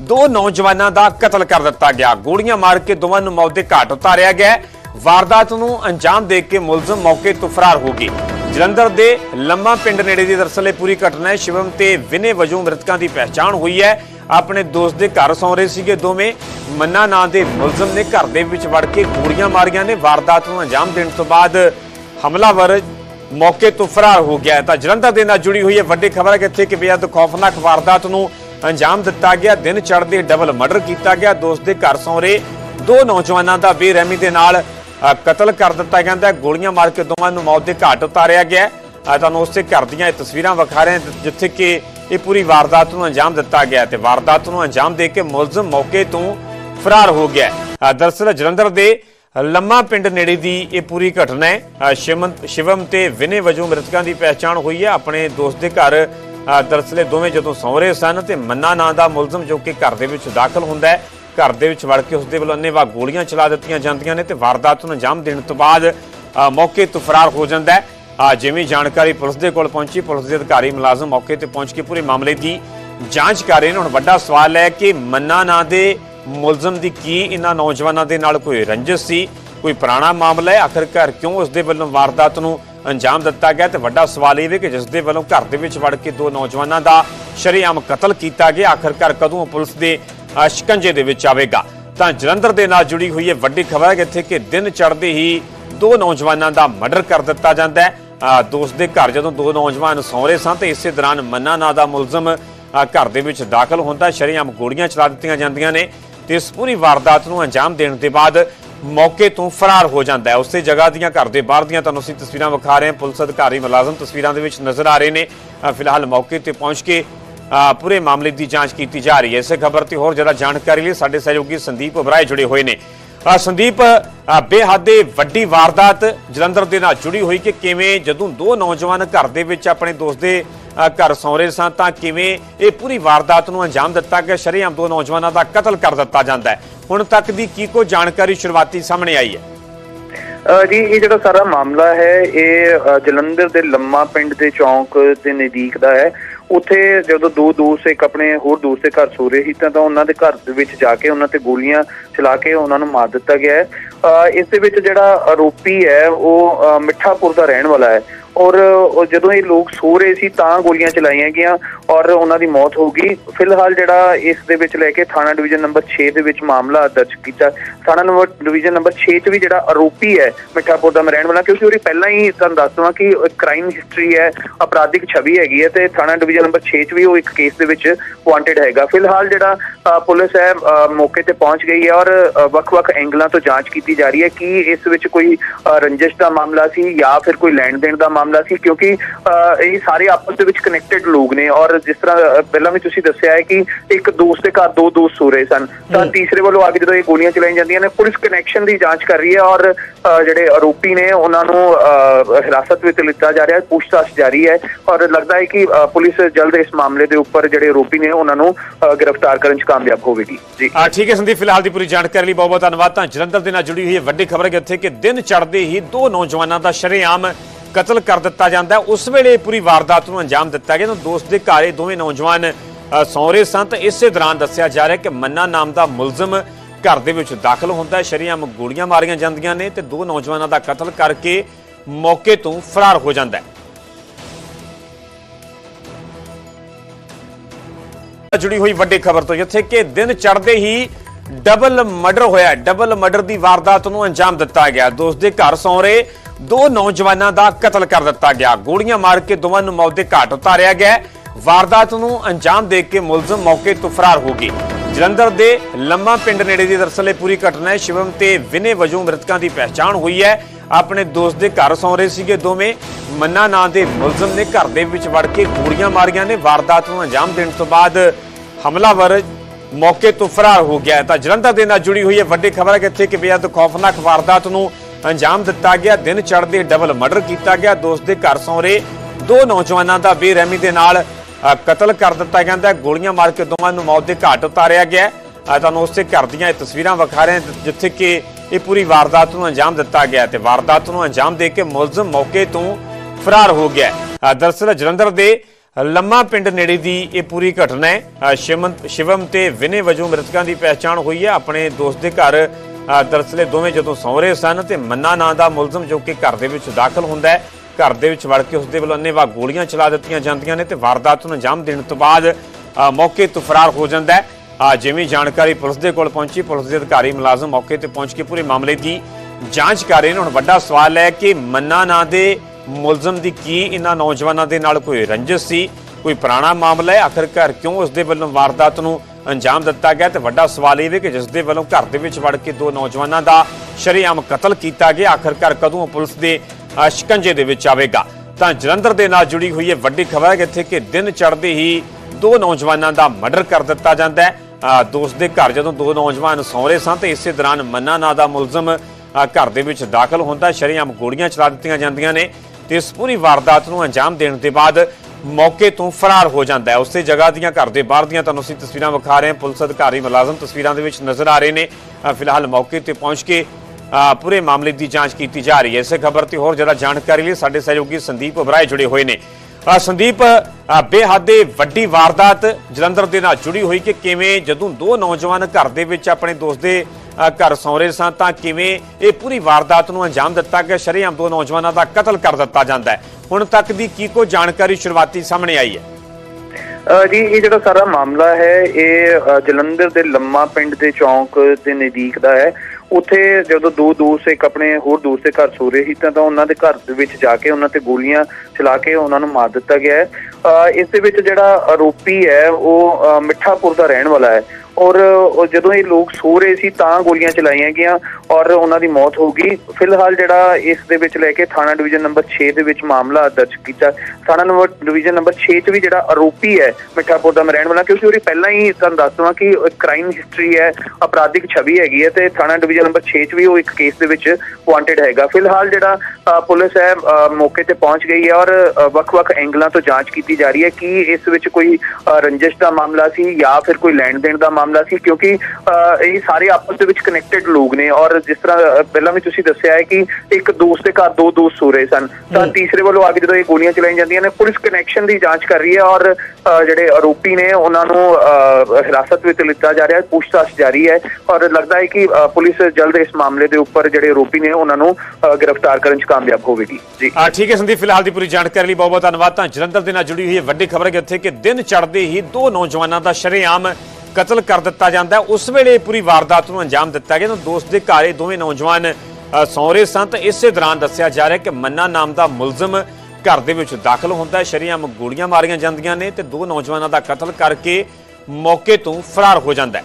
ਦੋ ਨੌਜਵਾਨਾਂ ਦਾ ਕਤਲ ਕਰ ਦਿੱਤਾ ਗਿਆ। ਗੋਲੀਆਂ ਮਾਰ ਕੇ ਦੋਵਾਂ ਨੂੰ ਮੌਤ ਦੇ ਘਾਟ ਉਤਾਰਿਆ ਗਿਆ। ਵਾਰਦਾਤ ਨੂੰ ਅੰਜਾਮ ਦੇ ਕੇ ਮੁਲਜ਼ਮ ਮੌਕੇ ਤੋਂ ਫਰਾਰ ਹੋ ਗਏ। ਜਲੰਧਰ ਦੇ ਲੰਮਾ ਪਿੰਡ ਨੇੜੇ ਦੀ ਦਰਸਲ ਇਹ ਪੂਰੀ ਘਟਨਾ ਹੈ। ਸ਼ਿਵਮ ਤੇ ਵਿਨੇ ਵਜੋਂ ਮ੍ਰਿਤਕਾਂ ਦੀ ਪਹਿਚਾਣ ਹੋਈ ਹੈ। ਆਪਣੇ ਦੋਸਤ ਦੇ ਘਰ ਸੌਂ ਰਹੇ ਸੀਗੇ ਦੋਵੇਂ। ਮੰਨਾ ਨਾਂ ਦੇ ਮੁਲਜ਼ਮ ਨੇ ਘਰ ਦੇ ਵਿੱਚ ਵੜ ਕੇ ਗੋਲੀਆਂ ਮਾਰੀਆਂ ਨੇ। ਵਾਰਦਾਤ ਨੂੰ ਅੰਜਾਮ ਦੇਣ ਤੋਂ ਬਾਅਦ ਹਮਲਾਵਰ ਮੌਕੇ ਤੋਂ ਫਰਾਰ ਹੋ ਗਿਆ ਤਾਂ ਜਲੰਧਰ ਦੇ ਨਾਲ ਜੁੜੀ ਹੋਈ ਹੈ ਵੱਡੀ ਖਬਰ ਹੈ ਕਿ ਇੱਥੇ ਕਿ ਬੇਅਦ ਖੌਫਨਾਕ ਵਾਰਦਾਤ ਨੂੰ ਅੰਜਾਮ ਦਿੱਤਾ ਗਿਆ ਦਿਨ ਚੜ੍ਹਦੇ ਡਬਲ ਮਰਡਰ ਕੀਤਾ ਗਿਆ ਦੋਸਤ ਦੇ ਘਰ ਸੌਂ ਦੋ ਨੌਜਵਾਨਾਂ ਦਾ ਬੇਰਹਿਮੀ ਦੇ ਨਾਲ ਕਤਲ ਕਰ ਦਿੱਤਾ ਜਾਂਦਾ ਗੋਲੀਆਂ ਮਾਰ ਕੇ ਦੋਵਾਂ ਨੂੰ ਮੌਤ ਦੇ ਘਾਟ ਉਤਾਰਿਆ ਗਿਆ ਤੁਹਾਨੂੰ ਉਸੇ ਘਰ ਦੀਆਂ ਇਹ ਤਸਵੀਰਾਂ ਵਿਖਾ ਰਹੇ ਜਿੱਥੇ ਕਿ ਇਹ ਪੂਰੀ ਵਾਰਦਾਤ ਨੂੰ ਅੰਜਾਮ ਦਿੱਤਾ ਗਿਆ ਤੇ ਵਾਰਦਾਤ ਨੂੰ ਅੰਜਾਮ ਦੇ ਕੇ ਮੁਲਜ਼ਮ ਮੌਕੇ ਤੋਂ ਫਰਾਰ ਹੋ ਗਿਆ ਹੈ। ਦਰਅਸਲ ਜਲੰਧਰ ਦੇ ਲੰਮਾ ਪਿੰਡ ਨੇੜੇ ਦੀ ਇਹ ਪੂਰੀ ਘਟਨਾ ਹੈ। ਅ, ਸ਼ਿਵਮ ਸ਼ਿਵਮ ਤੇ ਵਿਨੇ ਵਜੋਂ ਮ੍ਰਿਤਕਾਂ ਦੀ ਪਹਿਚਾਣ ਹੋਈ ਹੈ। ਆਪਣੇ ਦੋਸਤ ਦੇ ਘਰ ਅ, ਦੋਵੇਂ ਜਦੋਂ ਸੌਂ ਰਹੇ ਸਨ ਤੇ ਮੰਨਾ ਨਾਂ ਦਾ ਮੁਲਜ਼ਮ ਜੋ ਕਿ ਘਰ ਦੇ ਵਿੱਚ ਦਾਖਲ ਹੁੰਦਾ ਹੈ ਘਰ ਦੇ ਵਿੱਚ ਵੜ ਕੇ ਉਸ ਦੇ ਵੱਲੋਂ ਅੰਨੇਵਾਹ ਗੋਲੀਆਂ ਚਲਾ ਦਿੱਤੀਆਂ ਜਾਂਦੀਆਂ ਨੇ ਤੇ ਵਾਰਦਾਤ ਨੂੰ ਅੰਜਾਮ ਦੇਣ ਤੋਂ ਬਾਅਦ ਮੌਕੇ ਤੋਂ ਫਰਾਰ ਹੋ ਜਾਂਦਾ ਹੈ। ਜਿਵੇਂ ਜਾਣਕਾਰੀ ਪੁਲਿਸ ਦੇ ਕੋਲ ਪਹੁੰਚੀ ਪੁਲਿਸ ਦੇ ਅਧਿਕਾਰੀ ਮੁਲਾਜ਼ਮ ਮੌਕੇ ਤੇ ਪਹੁੰਚ ਕੇ ਪੂਰੇ ਮਾਮਲੇ ਦੀ ਜਾਂਚ ਕਰ ਰਹੇ ਨੇ। ਹੁਣ ਵੱਡਾ ਸਵਾਲ ਹੈ ਕਿ ਮੰਨਾ ਨਾਂ ਦੇ ਮੁਲਜ਼ਮ ਦੀ ਕੀ ਇਹਨਾਂ ਨੌਜਵਾਨਾਂ ਦੇ ਨਾਲ ਕੋਈ ਰੰਜਿਸ਼ ਸੀ ਕੋਈ ਪੁਰਾਣਾ ਮਾਮਲਾ ਹੈ? ਆਖਰਕਾਰ ਕਿਉਂ ਉਸ ਦੇ ਵੱਲੋਂ ਵਾਰਦਾਤ ਨੂੰ ਅੰਜਾਮ ਦਿੱਤਾ ਗਿਆ ਤੇ ਵੱਡਾ ਸਵਾਲ ਇਹ ਵੀ ਕਿ ਜਿਸ ਦੇ ਵੱਲੋਂ ਘਰ ਦੇ ਵਿੱਚ ਵੜ ਕੇ ਦੋ ਨੌਜਵਾਨਾਂ ਦਾ ਸ਼ਰੇਆਮ ਕਤਲ ਕੀਤਾ ਗਿਆ, ਆਖਰਕਾਰ ਕਦੋਂ ਪੁਲਿਸ ਦੇ ਸ਼ਿਕੰਜੇ ਦੇ ਵਿੱਚ ਆਵੇਗਾ? ਤਾਂ ਜਲੰਧਰ ਦੇ ਨਾਲ ਜੁੜੀ ਹੋਈ ਇਹ ਵੱਡੀ ਖਬਰ ਹੈ ਕਿ ਇੱਥੇ ਕਿ ਦਿਨ ਚੜ੍ਹਦੇ ਹੀ ਦੋ ਨੌਜਵਾਨਾਂ ਦਾ ਮਰਡਰ ਕਰ ਦਿੱਤਾ ਜਾਂਦਾ ਹੈ। ਦੋਸਤ ਦੇ ਘਰ ਜਦੋਂ ਦੋ ਨੌਜਵਾਨ ਸੌਂ ਰਹੇ ਸਨ ਤੇ ਇਸੇ ਦੌਰਾਨ ਮੰਨਾ ਨਾਂ ਦਾ ਮੁਲਜ਼ਮ ਘਰ ਦੇ ਵਿੱਚ ਦਾਖਲ ਹੁੰਦਾ ਸ਼ਰੇਆਮ ਗੋਲੀਆਂ ਚਲਾ ਦਿੱਤੀਆਂ ਜਾਂਦੀਆਂ ਨੇ। ਤੇ ਇਸ ਪੂਰੀ ਵਾਰਦਾਤ ਨੂੰ ਅੰਜਾਮ ਦੇਣ ਦੇ ਬਾਅਦ ਮੌਕੇ ਤੋਂ ਫਰਾਰ ਹੋ ਜਾਂਦਾ ਹੈ। ਉਸੇ ਜਗ੍ਹਾ ਦੀਆਂ ਘਰ ਦੇ ਬਾਹਰ ਦੀਆਂ ਤੁਹਾਨੂੰ ਅਸੀਂ ਤਸਵੀਰਾਂ ਵਿਖਾ ਰਹੇ ਹਾਂ। ਪੁਲਿਸ ਅਧਿਕਾਰੀ ਮੁਲਾਜ਼ਮ ਤਸਵੀਰਾਂ ਦੇ ਵਿੱਚ ਨਜ਼ਰ ਆ ਰਹੇ ਨੇ। ਫਿਲਹਾਲ ਮੌਕੇ ਤੇ ਪਹੁੰਚ ਕੇ ਪੂਰੇ ਮਾਮਲੇ ਦੀ ਜਾਂਚ ਕੀਤੀ ਜਾ ਰਹੀ ਹੈ। ਇਸੇ ਖਬਰ ਤੇ ਹੋਰ ਜ਼ਿਆਦਾ ਜਾਣਕਾਰੀ ਲਈ ਸਾਡੇ ਸਹਿਯੋਗੀ ਸੰਦੀਪ ਬਰਾਏ ਜੁੜੇ ਹੋਏ ਨੇ। ਸੰਦੀਪ ਅ, ਬੇਹੱਦੇ ਵੱਡੀ ਵਾਰਦਾਤ ਜਲੰਧਰ ਦੇ ਨਾਲ ਜੁੜੀ ਹੋਈ ਕਿ ਕਿਵੇਂ ਜਦੋਂ ਦੋ ਨੌਜਵਾਨ ਘਰ ਦੇ ਵਿੱਚ ਆਪਣੇ ਦੋਸਤ ਦੇ ਘਰ ਸੌਂ ਰਹੇ ਸਨ ਤਾਂ ਕਿਵੇਂ ਇਹ ਪੂਰੀ ਵਾਰਦਾਤ ਨੂੰ ਅੰਜਾਮ ਦਿੱਤਾ ਗਿਆ? ਸ਼ਰੇਆਮ ਦੋ ਨੌਜਵਾਨਾਂ ਦਾ ਕਤਲ ਕਰ ਦਿੱਤਾ ਜਾਂਦਾ ਹੈ। ਹੁਣ ਤੱਕ ਦੀ ਕੀ ਕੋ ਜਾਣਕਾਰੀ ਸ਼ੁਰੂਆਤੀ ਸਾਹਮਣੇ ਆਈ ਹੈ? ਜੀ ਇਹ ਜਿਹੜਾ ਸਾਰਾ ਮਾਮਲਾ ਹੈ ਇਹ ਜਲੰਧਰ ਦੇ ਲੰਮਾ ਪਿੰਡ ਦੇ ਚੌਂਕ ਦੇ ਨਜ਼ਦੀਕ ਦਾ ਹੈ। ਉੱਥੇ ਜਦੋਂ ਦੋ ਦੋਸਤ ਇੱਕ ਆਪਣੇ ਹੋਰ ਦੋਸਤ ਦੇ ਘਰ ਸੋ ਰਹੇ ਸੀ ਤਾਂ ਉਹਨਾਂ ਦੇ ਘਰ ਦੇ ਵਿੱਚ ਜਾ ਕੇ ਉਹਨਾਂ ਤੇ ਗੋਲੀਆਂ ਚਲਾ ਕੇ ਉਹਨਾਂ ਨੂੰ ਮਾਰ ਦਿੱਤਾ ਗਿਆ ਹੈ। ਅ, ਇਸ ਦੇ ਵਿੱਚ ਜਿਹੜਾ ਆਰੋਪੀ ਹੈ ਉਹ ਮਿੱਠਾਪੁਰ ਦਾ ਰਹਿਣ ਵਾਲਾ ਹੈ। ਔਰ ਜਦੋਂ ਇਹ ਲੋਕ ਸੋ ਰਹੇ ਸੀ ਤਾਂ ਗੋਲੀਆਂ ਚਲਾਈਆਂ ਗਈਆਂ ਔਰ ਉਹਨਾਂ ਦੀ ਮੌਤ ਹੋ ਗਈ। ਫਿਲਹਾਲ ਜਿਹੜਾ ਇਸ ਦੇ ਵਿੱਚ ਲੈ ਕੇ ਥਾਣਾ ਡਿਵੀਜ਼ਨ ਨੰਬਰ 6 ਦੇ ਵਿੱਚ ਮਾਮਲਾ ਦਰਜ ਕੀਤਾ। ਥਾਣਾ ਨੰਬਰ ਡਿਵੀਜ਼ਨ ਨੰਬਰ 6 ਚ ਵੀ ਜਿਹੜਾ ਆਰੋਪੀ ਹੈ ਮਿੱਠਾਪੁਰ ਦਾ ਰਹਿਣ ਵਾਲਾ ਕਿਉਂਕਿ ਉਹਦੀ ਪਹਿਲਾਂ ਹੀ ਤੁਹਾਨੂੰ ਦੱਸ ਦਵਾਂ ਕਿ ਕ੍ਰਾਈਮ ਹਿਸਟਰੀ ਹੈ ਅਪਰਾਧਿਕ ਛਵੀ ਹੈਗੀ ਹੈ ਤੇ ਥਾਣਾ ਡਿਵੀਜ਼ਨ ਨੰਬਰ 6 ਚ ਵੀ ਉਹ ਇੱਕ ਕੇਸ ਦੇ ਵਿੱਚ ਵਾਂਟਡ ਹੈਗਾ। ਫਿਲਹਾਲ ਜਿਹੜਾ ਪੁਲਿਸ ਹੈ ਮੌਕੇ ਤੇ ਪਹੁੰਚ ਗਈ ਹੈ ਔਰ ਵੱਖ-ਵੱਖ ਐਂਗਲਾਂ ਤੋਂ ਜਾਂਚ ਕੀਤੀ ਜਾ ਰਹੀ ਹੈ ਕਿ ਇਸ ਵਿੱਚ ਕੋਈ ਅ, ਰੰਜਿਸ਼ ਦਾ ਮਾਮਲਾ ਸੀ ਜਾਂ ਫਿਰ ਕੋਈ ਲੈਣ ਦੇਣ ਦਾ ਮਾਮਲਾ ਸੀ ਕਿਉਂਕਿ ਇਹ ਸਾਰੇ ਆਪਸ ਦੇ ਵਿੱਚ ਕਨੈਕਟਡ ਲੋਕ ਨੇ ਔਰ ਜਿਸ ਤਰ੍ਹਾਂ ਪਹਿਲਾਂ ਵੀ ਤੁਸੀਂ ਦੱਸਿਆ ਹੈ ਕਿ ਇੱਕ ਦੋਸਤ ਦੇ ਘਰ ਦੋ ਦੋਸਤ ਸੋ ਰਹੇ ਸਨ। ਤਾਂ ਤੀਸਰੇ ਵੱਲੋਂ ਆ ਕੇ ਜਦੋਂ ਇਹ ਗੋਲੀਆਂ ਚਲਾਈਆਂ ਜਾਂਦੀਆਂ ਨੇ ਪੁਲਿਸ ਕਨੈਕਸ਼ਨ ਦੀ ਜਾਂਚ ਕਰ ਰਹੀ ਹੈ ਔਰ ਜਿਹੜੇ ਆਰੋਪੀ ਨੇ ਉਹਨਾਂ ਨੂੰ ਹਿਰਾਸਤ ਵਿੱਚ ਲਿੱਤਾ ਜਾ ਰਿਹਾ ਹੈ ਪੁੱਛਤਾਛ ਜਾਰੀ ਹੈ ਔਰ ਲੱਗਦਾ ਹੈ ਕਿ ਪੁਲਿਸ ਜਲਦ ਇਸ ਮਾਮਲੇ ਦੇ ਉੱਪਰ ਜਿਹੜੇ ਆਰੋਪੀ ਨੇ ਉਹਨਾਂ ਨੂੰ ਗ੍ਰਿਫਤਾਰ ਕਰਨ 'ਚ ਕਾਮਯਾਬ ਹੋਵੇਗੀ। ਜੀ। ਆ ਠੀਕ ਹੈ ਸੰਦੀਪ ਫਿਲਹਾਲ ਦੀ ਪੂਰੀ ਜਾਣਕਾਰੀ ਲਈ ਬਹੁਤ ਬਹੁਤ ਧੰਨਵਾਦ। ਤਾਂ ਜਲੰਧਰ ਦੇ ਨਾਲ ਜੁੜੀ ਹੋਈ ਹੈ ਵੱਡੀ ਖਬਰ ਕਿ ਇੱਥੇ ਕਿ ਦਿਨ ਚੜ੍ਹਦੇ ਹੀ ਦੋ ਨੌਜਵਾਨਾਂ ਦਾ ਸ਼ਰੇਆਮ ਕਤਲ ਕਰ ਦਿੱਤਾ ਜਾਂਦਾ ਉਸ ਵੇਲੇ ਪੂਰੀ ਵਾਰਦਾਤ ਨੂੰ ਅੰਜਾਮ ਦਿੱਤਾ ਗਿਆ। ਤਾਂ ਦੋਸਤ ਦੇ ਘਰ ਇਹ ਦੋਵੇਂ ਨੌਜਵਾਨ ਅ, ਸੌਂ ਸਨ ਇਸੇ ਦੌਰਾਨ ਦੱਸਿਆ ਜਾ ਰਿਹਾ ਕਿ ਮੰਨਾ ਨਾਮ ਦਾ ਮੁਲਜ਼ਮ ਘਰ ਦੇ ਵਿੱਚ ਦਾਖਲ ਹੁੰਦਾ ਹੈ। ਸ਼ਰੇਆਮ ਗੋਲੀਆਂ ਮਾਰੀਆਂ ਜਾਂਦੀਆਂ ਨੇ ਤੇ ਦੋ ਨੌਜਵਾਨਾਂ ਦਾ ਕਤਲ ਕਰਕੇ ਮੌਕੇ ਤੋਂ ਫਰਾਰ ਹੋ ਜਾਂਦਾ ਹੈ। ਜੁੜੀ ਹੋਈ ਵੱਡੀ ਖਬਰ ਤੋਂ ਜਿੱਥੇ ਕਿ ਦਿਨ ਚੜ੍ਹਦੇ ਹੀ ਡਬਲ ਮਰਡਰ ਹੋਇਆ ਡਬਲ ਮਰਡਰ ਦੀ ਵਾਰਦਾਤ ਨੂੰ ਅੰਜਾਮ ਦਿੱਤਾ ਗਿਆ। ਦੋਸਤ ਦੇ ਘਰ ਸੌਂ ਰਹੇ ਦੋ ਨੌਜਵਾਨਾਂ ਦਾ ਕਤਲ ਕਰ ਦਿੱਤਾ ਗਿਆ। ਗੋਲੀਆਂ ਮਾਰ ਕੇ ਦੋਵਾਂ ਨੂੰ ਮੌਤ ਦੇ ਘਾਟ ਉਤਾਰਿਆ ਗਿਆ। ਵਾਰਦਾਤ ਨੂੰ ਅੰਜਾਮ ਦੇ ਕੇ ਮੁਲਜ਼ਮ ਮੌਕੇ ਤੋਂ ਫਰਾਰ ਹੋ ਗਏ। ਜਲੰਧਰ ਦੇ ਲੰਮਾ ਪਿੰਡ ਨੇੜੇ ਦੀ ਦਰਅਸਲ ਇਹ ਪੂਰੀ ਘਟਨਾ ਹੈ। ਸ਼ਿਵਮ ਤੇ ਵਿਨੇ ਵਜੋਂ ਮ੍ਰਿਤਕਾਂ ਦੀ ਪਹਿਚਾਣ ਹੋਈ ਹੈ। ਆਪਣੇ ਦੋਸਤ ਦੇ ਘਰ ਸੌਂ ਰਹੇ ਸੀਗੇ ਦੋਵੇਂ। ਮੰਨਾ ਨਾਂ ਦੇ ਮੁਲਜ਼ਮ ਨੇ ਘਰ ਦੇ ਵਿੱਚ ਵੜ ਕੇ ਗੋਲੀਆਂ ਮਾਰੀਆਂ ਨੇ। ਵਾਰਦਾਤ ਨੂੰ ਅੰਜਾਮ ਦੇਣ ਤੋਂ ਬਾਅਦ ਹਮਲਾਵਰ ਮੌਕੇ ਤੋਂ ਫਰਾਰ ਹੋ ਗਿਆ ਤਾਂ ਜਲੰਧਰ ਦੇ ਨਾਲ ਜੁੜੀ ਹੋਈ ਹੈ ਵੱਡੀ ਖਬਰ ਹੈ ਕਿ ਇੱਥੇ ਕਿ ਬੇਅਦ ਖੌਫਨਾਕ ਵਾਰਦਾਤ ਨੂੰ ਅੰਜਾਮ ਦਿੱਤਾ ਗਿਆ। ਦਿਨ ਚੜ੍ਹਦੇ ਡਬਲ ਮਰਡਰ ਕੀਤਾ ਗਿਆ। ਦੋਸਤ ਦੇ ਘਰ ਸੌਂ ਦੋ ਨੌਜਵਾਨਾਂ ਦਾ ਬੇਰਹਿਮੀ ਦੇ ਨਾਲ ਕਤਲ ਕਰ ਦਿੱਤਾ ਜਾਂਦਾ ਗੋਲੀਆਂ ਮਾਰ ਕੇ ਦੋਵਾਂ ਨੂੰ ਮੌਤ ਦੇ ਘਾਟ ਉਤਾਰਿਆ ਗਿਆ ਤੁਹਾਨੂੰ ਉਸੇ ਘਰ ਦੀਆਂ ਇਹ ਤਸਵੀਰਾਂ ਵਿਖਾ ਰਹੇ ਜਿੱਥੇ ਕਿ ਇਹ ਪੂਰੀ ਵਾਰਦਾਤ ਨੂੰ ਅੰਜਾਮ ਦਿੱਤਾ ਗਿਆ ਤੇ ਵਾਰਦਾਤ ਨੂੰ ਅੰਜਾਮ ਦੇ ਕੇ ਮੁਲਜ਼ਮ ਮੌਕੇ ਤੋਂ ਫਰਾਰ ਹੋ ਗਿਆ ਹੈ। ਦਰਅਸਲ ਜਲੰਧਰ ਦੇ ਲੰਮਾ ਪਿੰਡ ਨੇੜੇ ਦੀ ਇਹ ਪੂਰੀ ਘਟਨਾ ਹੈ। ਅ, ਸ਼ਿਵਮ ਸ਼ਿਵਮ ਤੇ ਵਿਨੇ ਵਜੋਂ ਮ੍ਰਿਤਕਾਂ ਦੀ ਪਹਿਚਾਣ ਹੋਈ ਹੈ। ਆਪਣੇ ਦੋਸਤ ਦੇ ਘਰ ਅ, ਦੋਵੇਂ ਜਦੋਂ ਸੌਂ ਰਹੇ ਸਨ ਤੇ ਮੰਨਾ ਨਾਂ ਦਾ ਮੁਲਜ਼ਮ ਜੋ ਕਿ ਘਰ ਦੇ ਵਿੱਚ ਦਾਖਲ ਹੁੰਦਾ ਹੈ ਘਰ ਦੇ ਵਿੱਚ ਵੜ ਕੇ ਉਸ ਦੇ ਵੱਲੋਂ ਅੰਨ੍ਹੇਵਾਹ ਗੋਲੀਆਂ ਚਲਾ ਦਿੱਤੀਆਂ ਜਾਂਦੀਆਂ ਨੇ ਤੇ ਵਾਰਦਾਤ ਨੂੰ ਅੰਜਾਮ ਦੇਣ ਤੋਂ ਬਾਅਦ ਮੌਕੇ ਤੋਂ ਫਰਾਰ ਹੋ ਜਾਂਦਾ ਹੈ। ਜਿਵੇਂ ਜਾਣਕਾਰੀ ਪੁਲਿਸ ਦੇ ਕੋਲ ਪਹੁੰਚੀ ਪੁਲਿਸ ਦੇ ਅਧਿਕਾਰੀ ਮੁਲਾਜ਼ਮ ਮੌਕੇ ਤੇ ਪਹੁੰਚ ਕੇ ਪੂਰੇ ਮਾਮਲੇ ਦੀ ਜਾਂਚ ਕਰ ਰਹੇ ਨੇ। ਹੁਣ ਵੱਡਾ ਸਵਾਲ ਹੈ ਕਿ ਮੰਨਾ ਨਾਂ ਦੇ ਮੁਲਜ਼ਮ ਦੀ ਕੀ ਇਹਨਾਂ ਨੌਜਵਾਨਾਂ ਦੇ ਨਾਲ ਕੋਈ ਰੰਜਿਸ਼ ਸੀ ਕੋਈ ਪੁਰਾਣਾ ਮਾਮਲਾ ਹੈ? ਆਖਰਕਾਰ ਕਿਉਂ ਉਸ ਦੇ ਵੱਲੋਂ ਵਾਰਦਾਤ ਨੂੰ ਅੰਜਾਮ ਦਿੱਤਾ ਗਿਆ ਤੇ ਵੱਡਾ ਸਵਾਲ ਇਹ ਵੀ ਕਿ ਜਿਸ ਦੇ ਵੱਲੋਂ ਘਰ ਦੇ ਵਿੱਚ ਵੜ ਕੇ ਦੋ ਨੌਜਵਾਨਾਂ ਦਾ ਸ਼ਰੇਆਮ ਕਤਲ ਕੀਤਾ ਗਿਆ, ਆਖਰਕਾਰ ਕਦੋਂ ਪੁਲਿਸ ਦੇ ਸ਼ਿਕੰਜੇ ਦੇ ਵਿੱਚ ਆਵੇਗਾ ਤਾਂ ਜਲੰਧਰ ਦੇ ਨਾਲ ਜੁੜੀ ਹੋਈ ਇਹ ਵੱਡੀ ਖਬਰ ਹੈ ਕਿ ਇੱਥੇ ਕਿ ਦਿਨ ਚੜ੍ਹਦੇ ਹੀ ਦੋ ਨੌਜਵਾਨਾਂ ਦਾ ਮਰਡਰ ਕਰ ਦਿੱਤਾ ਜਾਂਦਾ ਹੈ ਦੋਸਤ ਦੇ ਘਰ ਜਦੋਂ ਦੋ ਨੌਜਵਾਨ ਸੌਂ ਰਹੇ ਸਨ ਤੇ ਇਸੇ ਦੌਰਾਨ ਮੰਨਾ ਨਾਂ ਦਾ ਮੁਲਜ਼ਮ ਘਰ ਦੇ ਵਿੱਚ ਦਾਖਲ ਹੁੰਦਾ ਹੈ। ਸ਼ਰੇਆਮ ਗੋਲੀਆਂ ਚਲਾ ਦਿੱਤੀਆਂ ਜਾਂਦੀਆਂ ਨੇ ਤੇ ਇਸ ਪੂਰੀ ਵਾਰਦਾਤ ਨੂੰ ਅੰਜਾਮ ਦੇਣ ਦੇ ਬਾਅਦ ਮੌਕੇ ਤੋਂ ਫਰਾਰ ਹੋ ਜਾਂਦਾ ਹੈ। ਉਸੇ ਜਗ੍ਹਾ ਦੀਆਂ ਘਰ ਦੇ ਬਾਹਰ ਦੀਆਂ ਤੁਹਾਨੂੰ ਅਸੀਂ ਤਸਵੀਰਾਂ ਵਿਖਾ ਰਹੇ ਹਾਂ। ਪੁਲਿਸ ਅਧਿਕਾਰੀ ਮੁਲਾਜ਼ਮ ਤਸਵੀਰਾਂ ਦੇ ਵਿੱਚ ਨਜ਼ਰ ਆ ਰਹੇ ਨੇ। ਫਿਲਹਾਲ ਮੌਕੇ ਤੇ ਪਹੁੰਚ ਕੇ ਪੂਰੇ ਮਾਮਲੇ ਦੀ ਜਾਂਚ ਕੀਤੀ ਜਾ ਰਹੀ ਹੈ। ਇਸੇ ਖਬਰ ਤੇ ਹੋਰ ਜ਼ਿਆਦਾ ਜਾਣਕਾਰੀ ਲਈ ਸਾਡੇ ਸਹਿਯੋਗੀ ਸੰਦੀਪ ਉਬਰਾਏ ਜੁੜੇ ਹੋਏ ਨੇ। ਸੰਦੀਪ ਅ, ਬੇਹੱਦੇ ਵੱਡੀ ਵਾਰਦਾਤ ਜਲੰਧਰ ਦੇ ਨਾਲ ਜੁੜੀ ਹੋਈ ਕਿ ਕਿਵੇਂ ਜਦੋਂ ਦੋ ਨੌਜਵਾਨ ਘਰ ਦੇ ਵਿੱਚ ਆਪਣੇ ਦੋਸਤ ਦੇ ਘਰ ਸੌਂ ਰਹੇ ਸਨ ਤਾਂ ਕਿਵੇਂ ਇਹ ਪੂਰੀ ਵਾਰਦਾਤ ਨੂੰ ਅੰਜਾਮ ਦਿੱਤਾ ਗਿਆ? ਸ਼ਰੇਆਮ ਦੋ ਨੌਜਵਾਨਾਂ ਦਾ ਕਤਲ ਕਰ ਦਿੱਤਾ ਜਾਂਦਾ ਹੈ। ਹੁਣ ਤੱਕ ਦੀ ਕੀ ਕੋ ਜਾਣਕਾਰੀ ਸ਼ੁਰੂਆਤੀ ਸਾਹਮਣੇ ਆਈ ਹੈ? ਜੀ ਇਹ ਜਿਹੜਾ ਸਾਰਾ ਮਾਮਲਾ ਹੈ ਇਹ ਜਲੰਧਰ ਦੇ ਲੰਮਾ ਪਿੰਡ ਦੇ ਚੌਂਕ ਦੇ ਨਜ਼ਦੀਕ ਦਾ ਹੈ। ਉੱਥੇ ਜਦੋਂ ਦੋ ਦੋਸਤ ਇੱਕ ਆਪਣੇ ਹੋਰ ਦੋਸਤ ਦੇ ਘਰ ਸੋ ਰਹੇ ਸੀ ਤਾਂ ਉਹਨਾਂ ਦੇ ਘਰ ਦੇ ਵਿੱਚ ਜਾ ਕੇ ਉਹਨਾਂ ਤੇ ਗੋਲੀਆਂ ਚਲਾ ਕੇ ਉਹਨਾਂ ਨੂੰ ਮਾਰ ਦਿੱਤਾ ਗਿਆ ਹੈ। ਅ, ਇਸ ਦੇ ਵਿੱਚ ਜਿਹੜਾ ਆਰੋਪੀ ਹੈ ਉਹ ਅ, ਮਿੱਠਾਪੁਰ ਦਾ ਰਹਿਣ ਵਾਲਾ ਹੈ। ਔਰ ਜਦੋਂ ਇਹ ਲੋਕ ਸੋ ਰਹੇ ਸੀ ਤਾਂ ਗੋਲੀਆਂ ਚਲਾਈਆਂ ਗਈਆਂ। ਔਰ ਉਹਨਾਂ ਦੀ ਮੌਤ ਹੋ ਗਈ। ਫਿਲਹਾਲ ਜਿਹੜਾ ਇਸ ਦੇ ਵਿੱਚ ਲੈ ਕੇ ਥਾਣਾ ਡਿਵੀਜ਼ਨ ਨੰਬਰ 6 ਦੇ ਵਿੱਚ ਮਾਮਲਾ ਦਰਜ ਕੀਤਾ। ਥਾਣਾ ਨੰਬਰ, ਡਿਵੀਜ਼ਨ ਨੰਬਰ 6 ਚ ਵੀ ਜਿਹੜਾ ਆਰੋਪੀ ਹੈ, ਮਿੱਠਾਪੁਰ ਦਾ ਮੈਂ ਰਹਿਣ ਵਾਲਾ, ਕਿਉਂਕਿ ਉਹਦੀ ਪਹਿਲਾਂ ਹੀ ਤੁਹਾਨੂੰ ਦੱਸ ਦਵਾਂ ਕਿ ਕ੍ਰਾਈਮ ਹਿਸਟਰੀ ਹੈ, ਅਪਰਾਧਿਕ ਛਵੀ ਹੈਗੀ ਹੈ ਤੇ ਥਾਣਾ ਡਿਵੀਜ਼ਨ ਨੰਬਰ 6 ਚ ਵੀ ਉਹ ਇੱਕ ਕੇਸ ਦੇ ਵਿੱਚ ਵਾਂਟਡ ਹੈਗਾ। ਫਿਲਹਾਲ ਜਿਹੜਾ ਪੁਲਿਸ ਹੈ ਮੌਕੇ ਤੇ ਪਹੁੰਚ ਗਈ ਹੈ ਔਰ ਵੱਖ-ਵੱਖ ਐਂਗਲਾਂ ਤੋਂ ਜਾਂਚ ਕੀਤੀ ਜਾ ਰਹੀ ਹੈ ਕਿ ਇਸ ਵਿੱਚ ਕੋਈ ਰੰਜਿਸ਼ ਦਾ ਮਾਮਲਾ ਸੀ ਜਾਂ ਫਿਰ ਕੋਈ ਲੈਣ ਦੇਣ ਦਾ ਮਾਮਲਾ ਸੀ, ਕਿਉਂਕਿ ਇਹ ਸਾਰੇ ਆਪਸ ਦੇ ਵਿੱਚ ਕਨੈਕਟਡ ਲੋਕ ਨੇ ਔਰ ਜਿਸ ਤਰ੍ਹਾਂ ਪਹਿਲਾਂ ਵੀ ਤੁਸੀਂ ਦੱਸਿਆ ਹੈ ਕਿ ਇੱਕ ਦੋਸਤ ਦੇ ਘਰ ਦੋ ਦੋਸਤ ਸੋ ਰਹੇ ਸਨ। ਤਾਂ ਤੀਸਰੇ ਵੱਲੋਂ ਆ ਕੇ ਜਦੋਂ ਇਹ ਗੋਲੀਆਂ ਚਲਾਈਆਂ ਜਾਂਦੀਆਂ ਨੇ ਪੁਲਿਸ ਕਨੈਕਸ਼ਨ ਦੀ ਜਾਂਚ ਕਰ ਰਹੀ ਹੈ ਔਰ ਜਿਹੜੇ ਆਰੋਪੀ ਨੇ ਉਹਨਾਂ ਨੂੰ ਹਿਰਾਸਤ ਵਿੱਚ ਲਿੱਤਾ ਜਾ ਰਿਹਾ ਹੈ ਪੁੱਛਤਾਛ ਜਾਰੀ ਹੈ ਔਰ ਲੱਗਦਾ ਹੈ ਕਿ ਪੁਲਿਸ ਜਲਦ ਇਸ ਮਾਮਲੇ ਦੇ ਉੱਪਰ ਜਿਹੜੇ ਆਰੋਪੀ ਨੇ ਉਹਨਾਂ ਨੂੰ ਗ੍ਰਿਫਤਾਰ ਕਰਨ 'ਚ ਕਾਮਯਾਬ ਹੋਵੇਗੀ। ਜੀ। ਆ ਠੀਕ ਹੈ ਸੰਦੀਪ ਫਿਲਹਾਲ ਦੀ ਪੂਰੀ ਜਾਣਕਾਰੀ ਲਈ ਬਹੁਤ ਬਹੁਤ ਧੰਨਵਾਦ। ਤਾਂ ਜਲੰਧਰ ਦੇ ਨਾਲ ਜੁੜੀ ਹੋਈ ਇਹ ਵੱਡੀ ਖਬਰ ਹੈ ਕਿ ਇੱਥੇ ਕਿ ਦਿਨ ਚੜ੍ਹਦੇ ਹੀ ਦੋ ਨੌਜਵਾਨਾਂ ਦਾ ਸ਼ਰੇਆਮ ਕਤਲ ਕਰ ਦਿੱਤਾ ਜਾਂਦਾ ਉਸ ਵੇਲੇ ਪੂਰੀ ਵਾਰਦਾਤ ਨੂੰ ਅੰਜਾਮ ਦਿੱਤਾ ਗਿਆ। ਤਾਂ ਦੋਸਤ ਦੇ ਘਰ ਇਹ ਦੋਵੇਂ ਨੌਜਵਾਨ ਅ, ਸਨ ਤਾਂ ਇਸੇ ਦੌਰਾਨ ਦੱਸਿਆ ਜਾ ਰਿਹਾ ਕਿ ਮੰਨਾ ਨਾਮ ਦਾ ਮੁਲਜ਼ਮ ਘਰ ਦੇ ਵਿੱਚ ਦਾਖਲ ਹੁੰਦਾ ਹੈ। ਸ਼ਰੇਆਮ ਗੋਲੀਆਂ ਮਾਰੀਆਂ ਜਾਂਦੀਆਂ ਨੇ ਤੇ ਦੋ ਨੌਜਵਾਨਾਂ ਦਾ ਕਤਲ ਕਰਕੇ ਮੌਕੇ ਤੋਂ ਫਰਾਰ ਹੋ ਜਾਂਦਾ ਹੈ।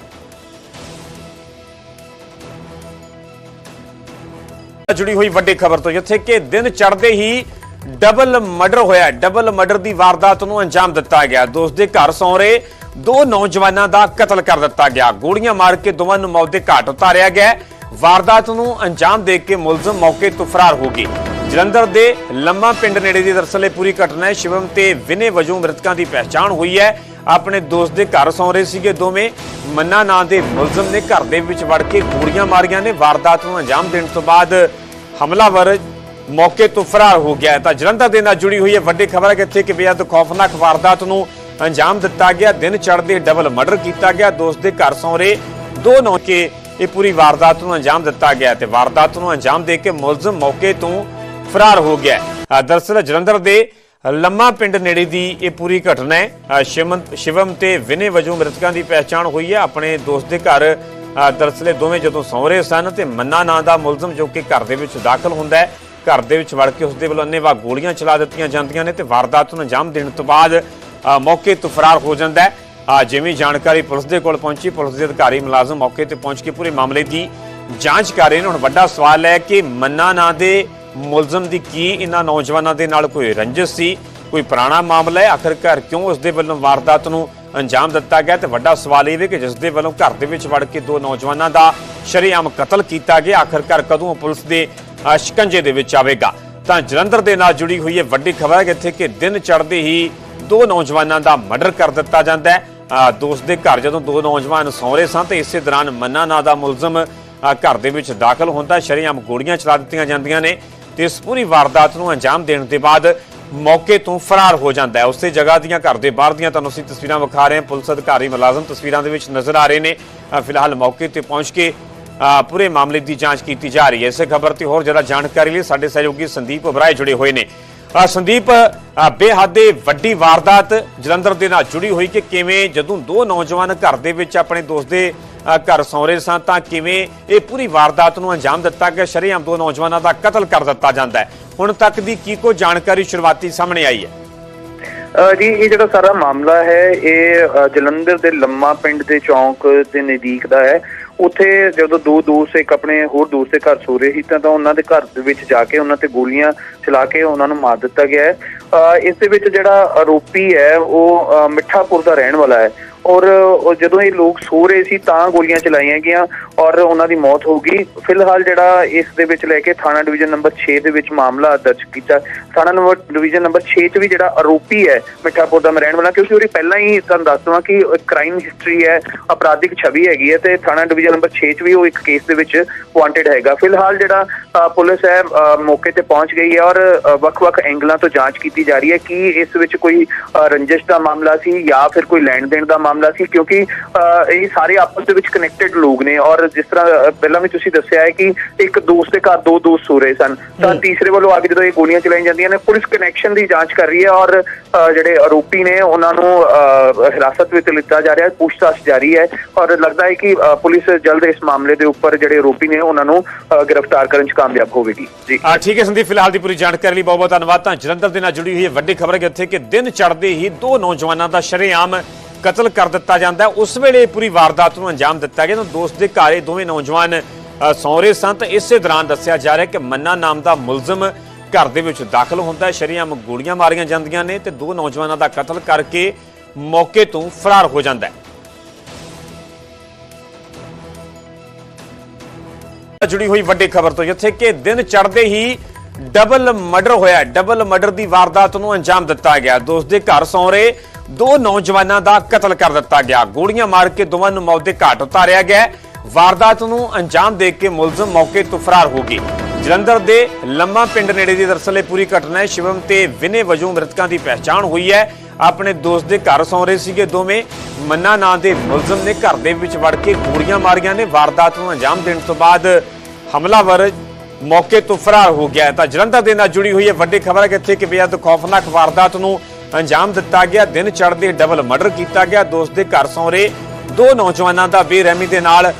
ਜੁੜੀ ਹੋਈ ਵੱਡੀ ਖਬਰ ਤੋਂ ਜਿੱਥੇ ਕਿ ਦਿਨ ਚੜ੍ਹਦੇ ਹੀ ਡਬਲ ਮਰਡਰ ਹੋਇਆ ਡਬਲ ਮਰਡਰ ਦੀ ਵਾਰਦਾਤ ਨੂੰ ਅੰਜਾਮ ਦਿੱਤਾ ਗਿਆ। ਦੋਸਤ ਦੇ ਘਰ ਸੌਂ ਰਹੇ ਦੋ ਨੌਜਵਾਨਾਂ ਦਾ ਕਤਲ ਕਰ ਦਿੱਤਾ ਗਿਆ। ਗੋਲੀਆਂ ਮਾਰ ਕੇ ਦੋਵਾਂ ਨੂੰ ਮੌਤ ਦੇ ਘਾਟ ਉਤਾਰਿਆ ਗਿਆ ਵਾਰਦਾਤ ਨੂੰ ਅੰਜਾਮ ਦੇ ਕੇ ਮੁਲਜ਼ਮ ਮੌਕੇ ਤੋਂ ਫਰਾਰ ਹੋ ਗਏ। ਜਲੰਧਰ ਦੇ ਲੰਮਾ ਪਿੰਡ ਨੇੜੇ ਦੀ ਦਰਅਸਲ ਇਹ ਪੂਰੀ ਘਟਨਾ ਹੈ। ਸ਼ਿਵਮ ਤੇ ਵਿਨੇ ਵਜੋਂ ਮ੍ਰਿਤਕਾਂ ਦੀ ਪਹਿਚਾਣ ਹੋਈ ਹੈ। ਆਪਣੇ ਦੋਸਤ ਦੇ ਘਰ ਸੌਂ ਰਹੇ ਸੀਗੇ ਦੋਵੇਂ। ਮੰਨਾ ਨਾਂ ਦੇ ਮੁਲਜ਼ਮ ਨੇ ਘਰ ਦੇ ਵਿੱਚ ਵੜ ਕੇ ਗੋਲੀਆਂ ਮਾਰੀਆਂ ਨੇ। ਵਾਰਦਾਤ ਨੂੰ ਅੰਜਾਮ ਦੇਣ ਤੋਂ ਬਾਅਦ ਹਮਲਾਵਰ ਮੌਕੇ ਤੋਂ ਫਰਾਰ ਹੋ ਗਿਆ ਹੈ। ਤਾਂ ਜਲੰਧਰ ਦੇ ਨਾਲ ਜੁੜੀ ਹੋਈ ਹੈ ਵੱਡੀ ਖਬਰ ਹੈ ਕਿ ਇੱਥੇ ਕਿ ਬੇਅਦ ਖੌਫਨਾਕ ਵਾਰਦਾਤ ਨੂੰ ਅੰਜਾਮ ਦਿੱਤਾ ਗਿਆ ਦਿਨ ਚੜ੍ਹਦੇ ਡਬਲ ਮਰਡਰ ਕੀਤਾ ਗਿਆ ਦੋਸਤ ਦੇ ਘਰ ਸੌਂ ਦੋ ਨੌ ਇਹ ਪੂਰੀ ਵਾਰਦਾਤ ਨੂੰ ਅੰਜਾਮ ਦਿੱਤਾ ਗਿਆ ਤੇ ਵਾਰਦਾਤ ਨੂੰ ਅੰਜਾਮ ਦੇ ਕੇ ਮੁਲਜ਼ਮ ਮੌਕੇ ਤੋਂ ਫਰਾਰ ਹੋ ਗਿਆ ਹੈ। ਦਰਅਸਲ ਜਲੰਧਰ ਦੇ ਲੰਮਾ ਪਿੰਡ ਨੇੜੇ ਦੀ ਇਹ ਪੂਰੀ ਘਟਨਾ ਹੈ ਅ, ਸ਼ਿਵਮ ਤੇ ਵਿਨੇ ਵਜੋਂ ਮ੍ਰਿਤਕਾਂ ਦੀ ਪਹਿਚਾਣ ਹੋਈ ਹੈ ਆਪਣੇ ਦੋਸਤ ਦੇ ਘਰ ਅ, ਦਰਅਸਲ ਇਹ ਦੋਵੇਂ ਜਦੋਂ ਸੌਂ ਰਹੇ ਸਨ ਤੇ ਮੰਨਾ ਨਾਂ ਦਾ ਮੁਲਜ਼ਮ ਜੋ ਕਿ ਘਰ ਦੇ ਵਿੱਚ ਦਾਖਲ ਹੁੰਦਾ ਹੈ ਘਰ ਦੇ ਵਿੱਚ ਵੜ ਕੇ ਉਸ ਦੇ ਵੱਲੋਂ ਅੰਨ੍ਹੇਵਾਹ ਗੋਲੀਆਂ ਚਲਾ ਦਿੱਤੀਆਂ ਜਾਂਦੀਆਂ ਨੇ ਤੇ ਵਾਰਦਾਤ ਨੂੰ ਅੰਜਾਮ ਦੇਣ ਤੋਂ ਬਾਅਦ ਮੌਕੇ ਤੋਂ ਫਰਾਰ ਹੋ ਜਾਂਦਾ ਹੈ। ਜਿਵੇਂ ਜਾਣਕਾਰੀ ਪੁਲਿਸ ਦੇ ਕੋਲ ਪਹੁੰਚੀ, ਪੁਲਿਸ ਦੇ ਅਧਿਕਾਰੀ ਮੁਲਾਜ਼ਮ ਮੌਕੇ ਤੇ ਪਹੁੰਚ ਕੇ ਪੂਰੇ ਮਾਮਲੇ ਦੀ ਜਾਂਚ ਕਰ ਰਹੇ ਨੇ। ਹੁਣ ਵੱਡਾ ਸਵਾਲ ਹੈ ਕਿ ਮੰਨਾ ਨਾਂ ਦੇ ਮੁਲਜ਼ਮ ਦੀ ਕੀ ਇਹਨਾਂ ਨੌਜਵਾਨਾਂ ਦੇ ਨਾਲ ਕੋਈ ਰੰਜਿਸ਼ ਸੀ, ਕੋਈ ਪੁਰਾਣਾ ਮਾਮਲਾ ਹੈ? ਆਖਰਕਾਰ ਕਿਉਂ ਉਸ ਦੇ ਵੱਲੋਂ ਵਾਰਦਾਤ ਨੂੰ ਅੰਜਾਮ ਦਿੱਤਾ ਗਿਆ? ਤੇ ਵੱਡਾ ਸਵਾਲ ਇਹ ਵੀ ਕਿ ਜਿਸ ਦੇ ਵੱਲੋਂ ਘਰ ਦੇ ਵਿੱਚ ਵੜ ਕੇ ਦੋ ਨੌਜਵਾਨਾਂ ਦਾ ਸ਼ਰੇਆਮ ਕਤਲ ਕੀਤਾ ਗਿਆ, ਆਖਰਕਾਰ ਕਦੋਂ ਪੁਲਿਸ ਦੇ ਸ਼ਿਕੰਜੇ ਦੇ ਵਿੱਚ ਆਵੇਗਾ। ਤਾਂ ਜਲੰਧਰ ਦੇ ਨਾਲ ਜੁੜੀ ਹੋਈ ਇਹ ਵੱਡੀ ਖਬਰ ਹੈ ਕਿ ਇੱਥੇ ਕਿ ਦਿਨ ਚੜ੍ਹਦੇ ਹੀ ਦੋ ਨੌਜਵਾਨਾਂ ਦਾ ਮਰਡਰ ਕਰ ਦਿੱਤਾ ਜਾਂਦਾ ਹੈ। ਦੋਸਤ ਦੇ ਘਰ ਜਦੋਂ ਦੋ ਨੌਜਵਾਨ ਸੌਂ ਰਹੇ ਸਨ ਤੇ ਇਸੇ ਦੌਰਾਨ ਮੰਨਾ ਨਾਂ ਦਾ ਮੁਲਜ਼ਮ ਘਰ ਦੇ ਵਿੱਚ ਦਾਖਲ ਹੁੰਦਾ ਹੈ। ਸ਼ਰੇਆਮ ਗੋਲੀਆਂ ਚਲਾ ਦਿੱਤੀਆਂ ਜਾਂਦੀਆਂ ਨੇ। ਤੇ ਇਸ ਪੂਰੀ ਵਾਰਦਾਤ ਨੂੰ ਅੰਜਾਮ ਦੇਣ ਦੇ ਬਾਅਦ ਮੌਕੇ ਤੋਂ ਫਰਾਰ ਹੋ ਜਾਂਦਾ ਹੈ। ਉਸੇ ਜਗ੍ਹਾ ਦੀਆਂ ਘਰ ਦੇ ਬਾਹਰ ਦੀਆਂ ਤੁਹਾਨੂੰ ਅਸੀਂ ਤਸਵੀਰਾਂ ਵਿਖਾ ਰਹੇ ਹਾਂ। ਪੁਲਿਸ ਅਧਿਕਾਰੀ ਮੁਲਾਜ਼ਮ ਤਸਵੀਰਾਂ ਦੇ ਵਿੱਚ ਨਜ਼ਰ ਆ ਰਹੇ ਨੇ। ਫਿਲਹਾਲ ਮੌਕੇ ਤੇ ਪਹੁੰਚ ਕੇ ਪੂਰੇ ਮਾਮਲੇ ਦੀ ਜਾਂਚ ਕੀਤੀ ਜਾ ਰਹੀ ਹੈ। ਇਸੇ ਖਬਰ ਤੇ ਹੋਰ ਜ਼ਿਆਦਾ ਜਾਣਕਾਰੀ ਲਈ ਸਾਡੇ ਸਹਿਯੋਗੀ ਸੰਦੀਪ ਉਬਰਾਏ ਜੁੜੇ ਹੋਏ ਨੇ। ਸੰਦੀਪ ਅ, ਵੱਡੀ ਵਾਰਦਾਤ ਜਲੰਧਰ ਦੇ ਨਾਲ ਜੁੜੀ ਹੋਈ ਕਿ ਕਿਵੇਂ ਜਦੋਂ ਦੋ ਨੌਜਵਾਨ ਘਰ ਦੇ ਵਿੱਚ ਆਪਣੇ ਦੋਸਤ ਦੇ ਘਰ ਸੌਰੇ ਸਨ ਤਾਂ ਕਿਵੇਂ ਇਹ ਪੂਰੀ ਵਾਰਦਾਤ ਨੂੰ ਅੰਜਾਮ ਦਿੱਤਾ ਕਿ ਸ਼ਰੇਆਮ ਦੋ ਨੌਜਵਾਨਾਂ ਦਾ ਕਤਲ ਕਰ ਦਿੱਤਾ ਜਾਂਦਾ ਹੈ। ਹੁਣ ਤੱਕ ਦੀ ਕੀ ਕੋ ਜਾਣਕਾਰੀ ਸ਼ੁਰੂਆਤੀ ਸਾਹਮਣੇ ਆਈ ਹੈ? ਜੀ ਇਹ ਜਿਹੜਾ ਸਾਰਾ ਮਾਮਲਾ ਹੈ ਇਹ ਜਲੰਧਰ ਦੇ ਲੰਮਾ ਪਿੰਡ ਦੇ ਚੌਂਕ ਦੇ ਨਜ਼ਦੀਕ ਦਾ ਹੈ। ਉੱਥੇ ਜਦੋਂ ਦੋ ਦੋਸਤ ਇੱਕ ਆਪਣੇ ਹੋਰ ਦੋਸਤ ਦੇ ਘਰ ਸੋ ਰਹੇ ਸੀ ਤਾਂ ਉਹਨਾਂ ਦੇ ਘਰ ਦੇ ਵਿੱਚ ਜਾ ਕੇ ਉਹਨਾਂ ਤੇ ਗੋਲੀਆਂ ਚਲਾ ਕੇ ਉਹਨਾਂ ਨੂੰ ਮਾਰ ਦਿੱਤਾ ਗਿਆ ਹੈ। ਅ, ਇਸ ਦੇ ਵਿੱਚ ਜਿਹੜਾ ਆਰੋਪੀ ਹੈ ਉਹ ਅ, ਮਿੱਠਾਪੁਰ ਦਾ ਰਹਿਣ ਵਾਲਾ ਹੈ। ਔਰ ਜਦੋਂ ਇਹ ਲੋਕ ਸੋ ਰਹੇ ਸੀ ਤਾਂ ਗੋਲੀਆਂ ਚਲਾਈਆਂ ਗਈਆਂ। ਔਰ ਉਹਨਾਂ ਦੀ ਮੌਤ ਹੋ ਗਈ। ਫਿਲਹਾਲ ਜਿਹੜਾ ਇਸ ਦੇ ਵਿੱਚ ਲੈ ਕੇ ਥਾਣਾ ਡਿਵੀਜ਼ਨ ਨੰਬਰ 6 ਦੇ ਵਿੱਚ ਮਾਮਲਾ ਦਰਜ ਕੀਤਾ। ਥਾਣਾ ਨੰਬਰ ਡਿਵੀਜ਼ਨ ਨੰਬਰ 6 ਚ ਵੀ ਜਿਹੜਾ ਆਰੋਪੀ ਹੈ, ਮਿੱਠਾਪੁਰ ਦਾ ਰਹਿਣ ਵਾਲਾ, ਕਿਉਂਕਿ ਉਹਦੀ ਪਹਿਲਾਂ ਹੀ ਤੁਹਾਨੂੰ ਦੱਸ ਦਵਾਂ ਕਿ ਕ੍ਰਾਈਮ ਹਿਸਟਰੀ ਹੈ, ਅਪਰਾਧਿਕ ਛਵੀ ਹੈਗੀ ਹੈ ਤੇ ਥਾਣਾ ਡਿਵੀਜ਼ਨ ਨੰਬਰ 6 ਚ ਵੀ ਉਹ ਇੱਕ ਕੇਸ ਦੇ ਵਿੱਚ ਵਾਂਟਡ ਹੈਗਾ। ਫਿਲਹਾਲ ਜਿਹੜਾ ਪੁਲਿਸ ਹੈ ਮੌਕੇ ਤੇ ਪਹੁੰਚ ਗਈ ਹੈ ਔਰ ਵੱਖ-ਵੱਖ ਐਂਗਲਾਂ ਤੋਂ ਜਾਂਚ ਕੀਤੀ ਜਾ ਰਹੀ ਹੈ ਕਿ ਇਸ ਵਿੱਚ ਕੋਈ ਰੰਜਿਸ਼ ਦਾ ਮਾਮਲਾ ਸੀ ਜਾਂ ਫਿਰ ਕੋਈ ਲੈਣ ਦੇਣ ਦਾ ਮਾਮਲਾ ਸੀ, ਕਿਉਂਕਿ ਇਹ ਸਾਰੇ ਆਪਸ ਦੇ ਵਿੱਚ ਕਨੈਕਟਡ ਲੋਕ ਨੇ ਔਰ ਜਿਸ ਤਰ੍ਹਾਂ ਪਹਿਲਾਂ ਵੀ ਤੁਸੀਂ ਦੱਸਿਆ ਹੈ ਕਿ ਇੱਕ ਦੋਸਤ ਦੇ ਘਰ ਦੋ ਦੋਸਤ ਸੋ ਰਹੇ ਸਨ। ਤਾਂ ਤੀਸਰੇ ਵੱਲੋਂ ਆ ਕੇ ਜਦੋਂ ਇਹ ਗੋਲੀਆਂ ਚਲਾਈਆਂ ਜਾਂਦੀਆਂ ਨੇ ਪੁਲਿਸ ਕਨੈਕਸ਼ਨ ਦੀ ਜਾਂਚ ਕਰ ਰਹੀ ਹੈ ਔਰ ਜਿਹੜੇ ਆਰੋਪੀ ਨੇ ਉਹਨਾਂ ਨੂੰ ਹਿਰਾਸਤ ਵਿੱਚ ਲਿੱਤਾ ਜਾ ਰਿਹਾ ਹੈ ਪੁੱਛਤਾਛ ਜਾਰੀ ਹੈ ਔਰ ਲੱਗਦਾ ਹੈ ਕਿ ਪੁਲਿਸ ਜਲਦ ਇਸ ਮਾਮਲੇ ਦੇ ਉੱਪਰ ਜਿਹੜੇ ਆਰੋਪੀ ਨੇ ਉਹਨਾਂ ਨੂੰ ਗ੍ਰਿਫਤਾਰ ਕਰਨ 'ਚ ਕਾਮਯਾਬ ਹੋਵੇਗੀ। ਜੀ। ਆ ਠੀਕ ਹੈ ਸੰਦੀਪ ਫਿਲਹਾਲ ਦੀ ਪੂਰੀ ਜਾਣਕਾਰੀ ਲਈ ਬਹੁਤ ਬਹੁਤ ਧੰਨਵਾਦ। ਤਾਂ ਜਲੰਧਰ ਦੇ ਨਾਲ ਜੁੜੀ ਹੋਈ ਵੱਡੀ ਖਬਰ ਹੈ ਇੱਥੇ ਕਿ ਦਿਨ ਚੜ੍ਹਦੇ ਹੀ ਦੋ ਨੌਜਵਾਨਾਂ ਦਾ ਸ਼ਰੇਆਮ ਕਤਲ ਕਰ ਦਿੱਤਾ ਜਾਂਦਾ ਉਸ ਵੇਲੇ ਪੂਰੀ ਵਾਰਦਾਤ ਨੂੰ ਅੰਜਾਮ ਦਿੱਤਾ ਗਿਆ। ਤਾਂ ਦੋਸਤ ਦੇ ਘਰ ਇਹ ਦੋਵੇਂ ਨੌਜਵਾਨ ਸੌਰੇ ਸਨ। ਤਾਂ ਇਸੇ ਦੌਰਾਨ ਦੱਸਿਆ ਜਾ ਰਿਹਾ ਕਿ ਮੰਨਾ ਨਾਮ ਦਾ ਮੁਲਜ਼ਮ ਘਰ ਦੇ ਵਿੱਚ ਦਾਖਲ ਹੁੰਦਾ ਹੈ। ਸ਼ਰੇਆਮ ਗੋਲੀਆਂ ਮਾਰੀਆਂ ਜਾਂਦੀਆਂ ਨੇ ਤੇ ਦੋ ਨੌਜਵਾਨਾਂ ਦਾ ਕਤਲ ਕਰਕੇ ਮੌਕੇ ਤੋਂ ਫਰਾਰ ਹੋ ਜਾਂਦਾ ਹੈ। ਜੁੜੀ ਹੋਈ ਵੱਡੀ ਖਬਰ ਤੋਂ ਜਿੱਥੇ ਕਿ ਦਿਨ ਚੜ੍ਹਦੇ ਹੀ ਡਬਲ ਮਰਡਰ ਹੋਇਆ ਡਬਲ ਮਰਡਰ ਦੀ ਵਾਰਦਾਤ ਨੂੰ ਅੰਜਾਮ ਦਿੱਤਾ ਗਿਆ। ਦੋਸਤ ਦੇ ਘਰ ਸੌਰੇ ਦੋ ਨੌਜਵਾਨਾਂ ਦਾ ਕਤਲ ਕਰ ਦਿੱਤਾ ਗਿਆ। ਗੋਲੀਆਂ ਮਾਰ ਕੇ ਦੋਵਾਂ ਨੂੰ ਮੌਤ ਦੇ ਘਾਟ ਉਤਾਰਿਆ ਗਿਆ। ਵਾਰਦਾਤ ਨੂੰ ਅੰਜਾਮ ਦੇ ਕੇ ਮੁਲਜ਼ਮ ਮੌਕੇ ਤੋਂ ਫਰਾਰ ਹੋ ਗਏ। ਜਲੰਧਰ ਦੇ ਲੰਮਾ ਪਿੰਡ ਨੇੜੇ ਦੀ ਦਰਅਸਲ ਇਹ ਪੂਰੀ ਘਟਨਾ ਹੈ। ਸ਼ਿਵਮ ਤੇ ਵਿਨੇ ਵਜੋਂ ਮ੍ਰਿਤਕਾਂ ਦੀ ਪਹਿਚਾਣ ਹੋਈ ਹੈ। ਆਪਣੇ ਦੋਸਤ ਦੇ ਘਰ ਸੌਂ ਰਹੇ ਸੀਗੇ ਦੋਵੇਂ। ਮੰਨਾ ਨਾਂ ਦੇ ਮੁਲਜ਼ਮ ਨੇ ਘਰ ਦੇ ਵਿੱਚ ਵੜ ਕੇ ਗੋਲੀਆਂ ਮਾਰੀਆਂ ਨੇ। ਵਾਰਦਾਤ ਨੂੰ ਅੰਜਾਮ ਦੇਣ ਤੋਂ ਬਾਅਦ ਹਮਲਾਵਰ ਮੌਕੇ ਤੋਂ ਫਰਾਰ ਹੋ ਗਿਆ ਤਾਂ ਜਲੰਧਰ ਦੇ ਨਾਲ ਜੁੜੀ ਹੋਈ ਹੈ ਵੱਡੀ ਖਬਰ ਹੈ ਕਿ ਇੱਥੇ ਕਿ ਬੇहद ਖੌਫਨਾਕ ਵਾਰਦਾਤ ਨੂੰ ਅੰਜਾਮ ਦਿੱਤਾ ਗਿਆ। ਦਿਨ ਚੜ੍ਹਦੇ ਡਬਲ ਮਰਡਰ ਕੀਤਾ ਗਿਆ। ਦੋਸਤ ਦੇ ਘਰ ਸੌਂ ਦੋ ਨੌਜਵਾਨਾਂ ਦਾ ਬੇਰਹਿਮੀ ਦੇ ਨਾਲ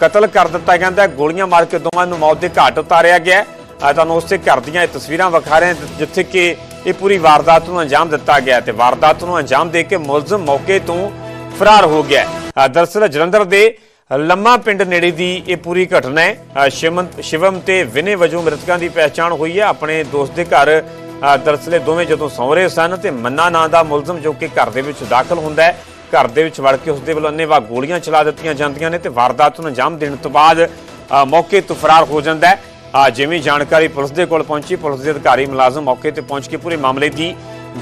ਕਤਲ ਕਰ ਦਿੱਤਾ ਜਾਂਦਾ ਗੋਲੀਆਂ ਮਾਰ ਕੇ ਦੋਵਾਂ ਨੂੰ ਮੌਤ ਦੇ ਘਾਟ ਉਤਾਰਿਆ ਗਿਆ ਤੁਹਾਨੂੰ ਉਸੇ ਘਰ ਦੀਆਂ ਇਹ ਤਸਵੀਰਾਂ ਵਿਖਾ ਰਹੇ ਜਿੱਥੇ ਕਿ ਇਹ ਪੂਰੀ ਵਾਰਦਾਤ ਨੂੰ ਅੰਜਾਮ ਦਿੱਤਾ ਗਿਆ ਤੇ ਵਾਰਦਾਤ ਨੂੰ ਅੰਜਾਮ ਦੇ ਕੇ ਮੁਲਜ਼ਮ ਮੌਕੇ ਤੋਂ ਫਰਾਰ ਹੋ ਗਿਆ ਹੈ। ਦਰਅਸਲ ਜਲੰਧਰ ਦੇ ਲੰਮਾ ਪਿੰਡ ਨੇੜੇ ਦੀ ਇਹ ਪੂਰੀ ਘਟਨਾ ਹੈ। ਅ, ਸ਼ਿਵਮ ਸ਼ਿਵਮ ਤੇ ਵਿਨੇ ਵਜੋਂ ਮ੍ਰਿਤਕਾਂ ਦੀ ਪਹਿਚਾਣ ਹੋਈ ਹੈ। ਆਪਣੇ ਦੋਸਤ ਦੇ ਘਰ ਅ, ਦਰਅਸਲ ਦੋਵੇਂ ਜਦੋਂ ਸੌਂ ਰਹੇ ਸਨ ਤੇ ਮੰਨਾ ਨਾਂ ਦਾ ਮੁਲਜ਼ਮ ਜੋ ਕਿ ਘਰ ਦੇ ਵਿੱਚ ਦਾਖਲ ਹੁੰਦਾ ਹੈ ਘਰ ਦੇ ਵਿੱਚ ਵੜ ਕੇ ਉਸ ਦੇ ਵੱਲੋਂ ਅੰਨੇਵਾਹ ਗੋਲੀਆਂ ਚਲਾ ਦਿੱਤੀਆਂ ਜਾਂਦੀਆਂ ਨੇ ਤੇ ਵਾਰਦਾਤ ਨੂੰ ਅੰਜਾਮ ਦੇਣ ਤੋਂ ਬਾਅਦ ਮੌਕੇ ਤੋਂ ਫਰਾਰ ਹੋ ਜਾਂਦਾ ਹੈ। ਜਿਵੇਂ ਜਾਣਕਾਰੀ ਪੁਲਿਸ ਦੇ ਕੋਲ ਪਹੁੰਚੀ ਪੁਲਿਸ ਦੇ ਅਧਿਕਾਰੀ ਮੁਲਾਜ਼ਮ ਮੌਕੇ ਤੇ ਪਹੁੰਚ ਕੇ ਪੂਰੇ ਮਾਮਲੇ ਦੀ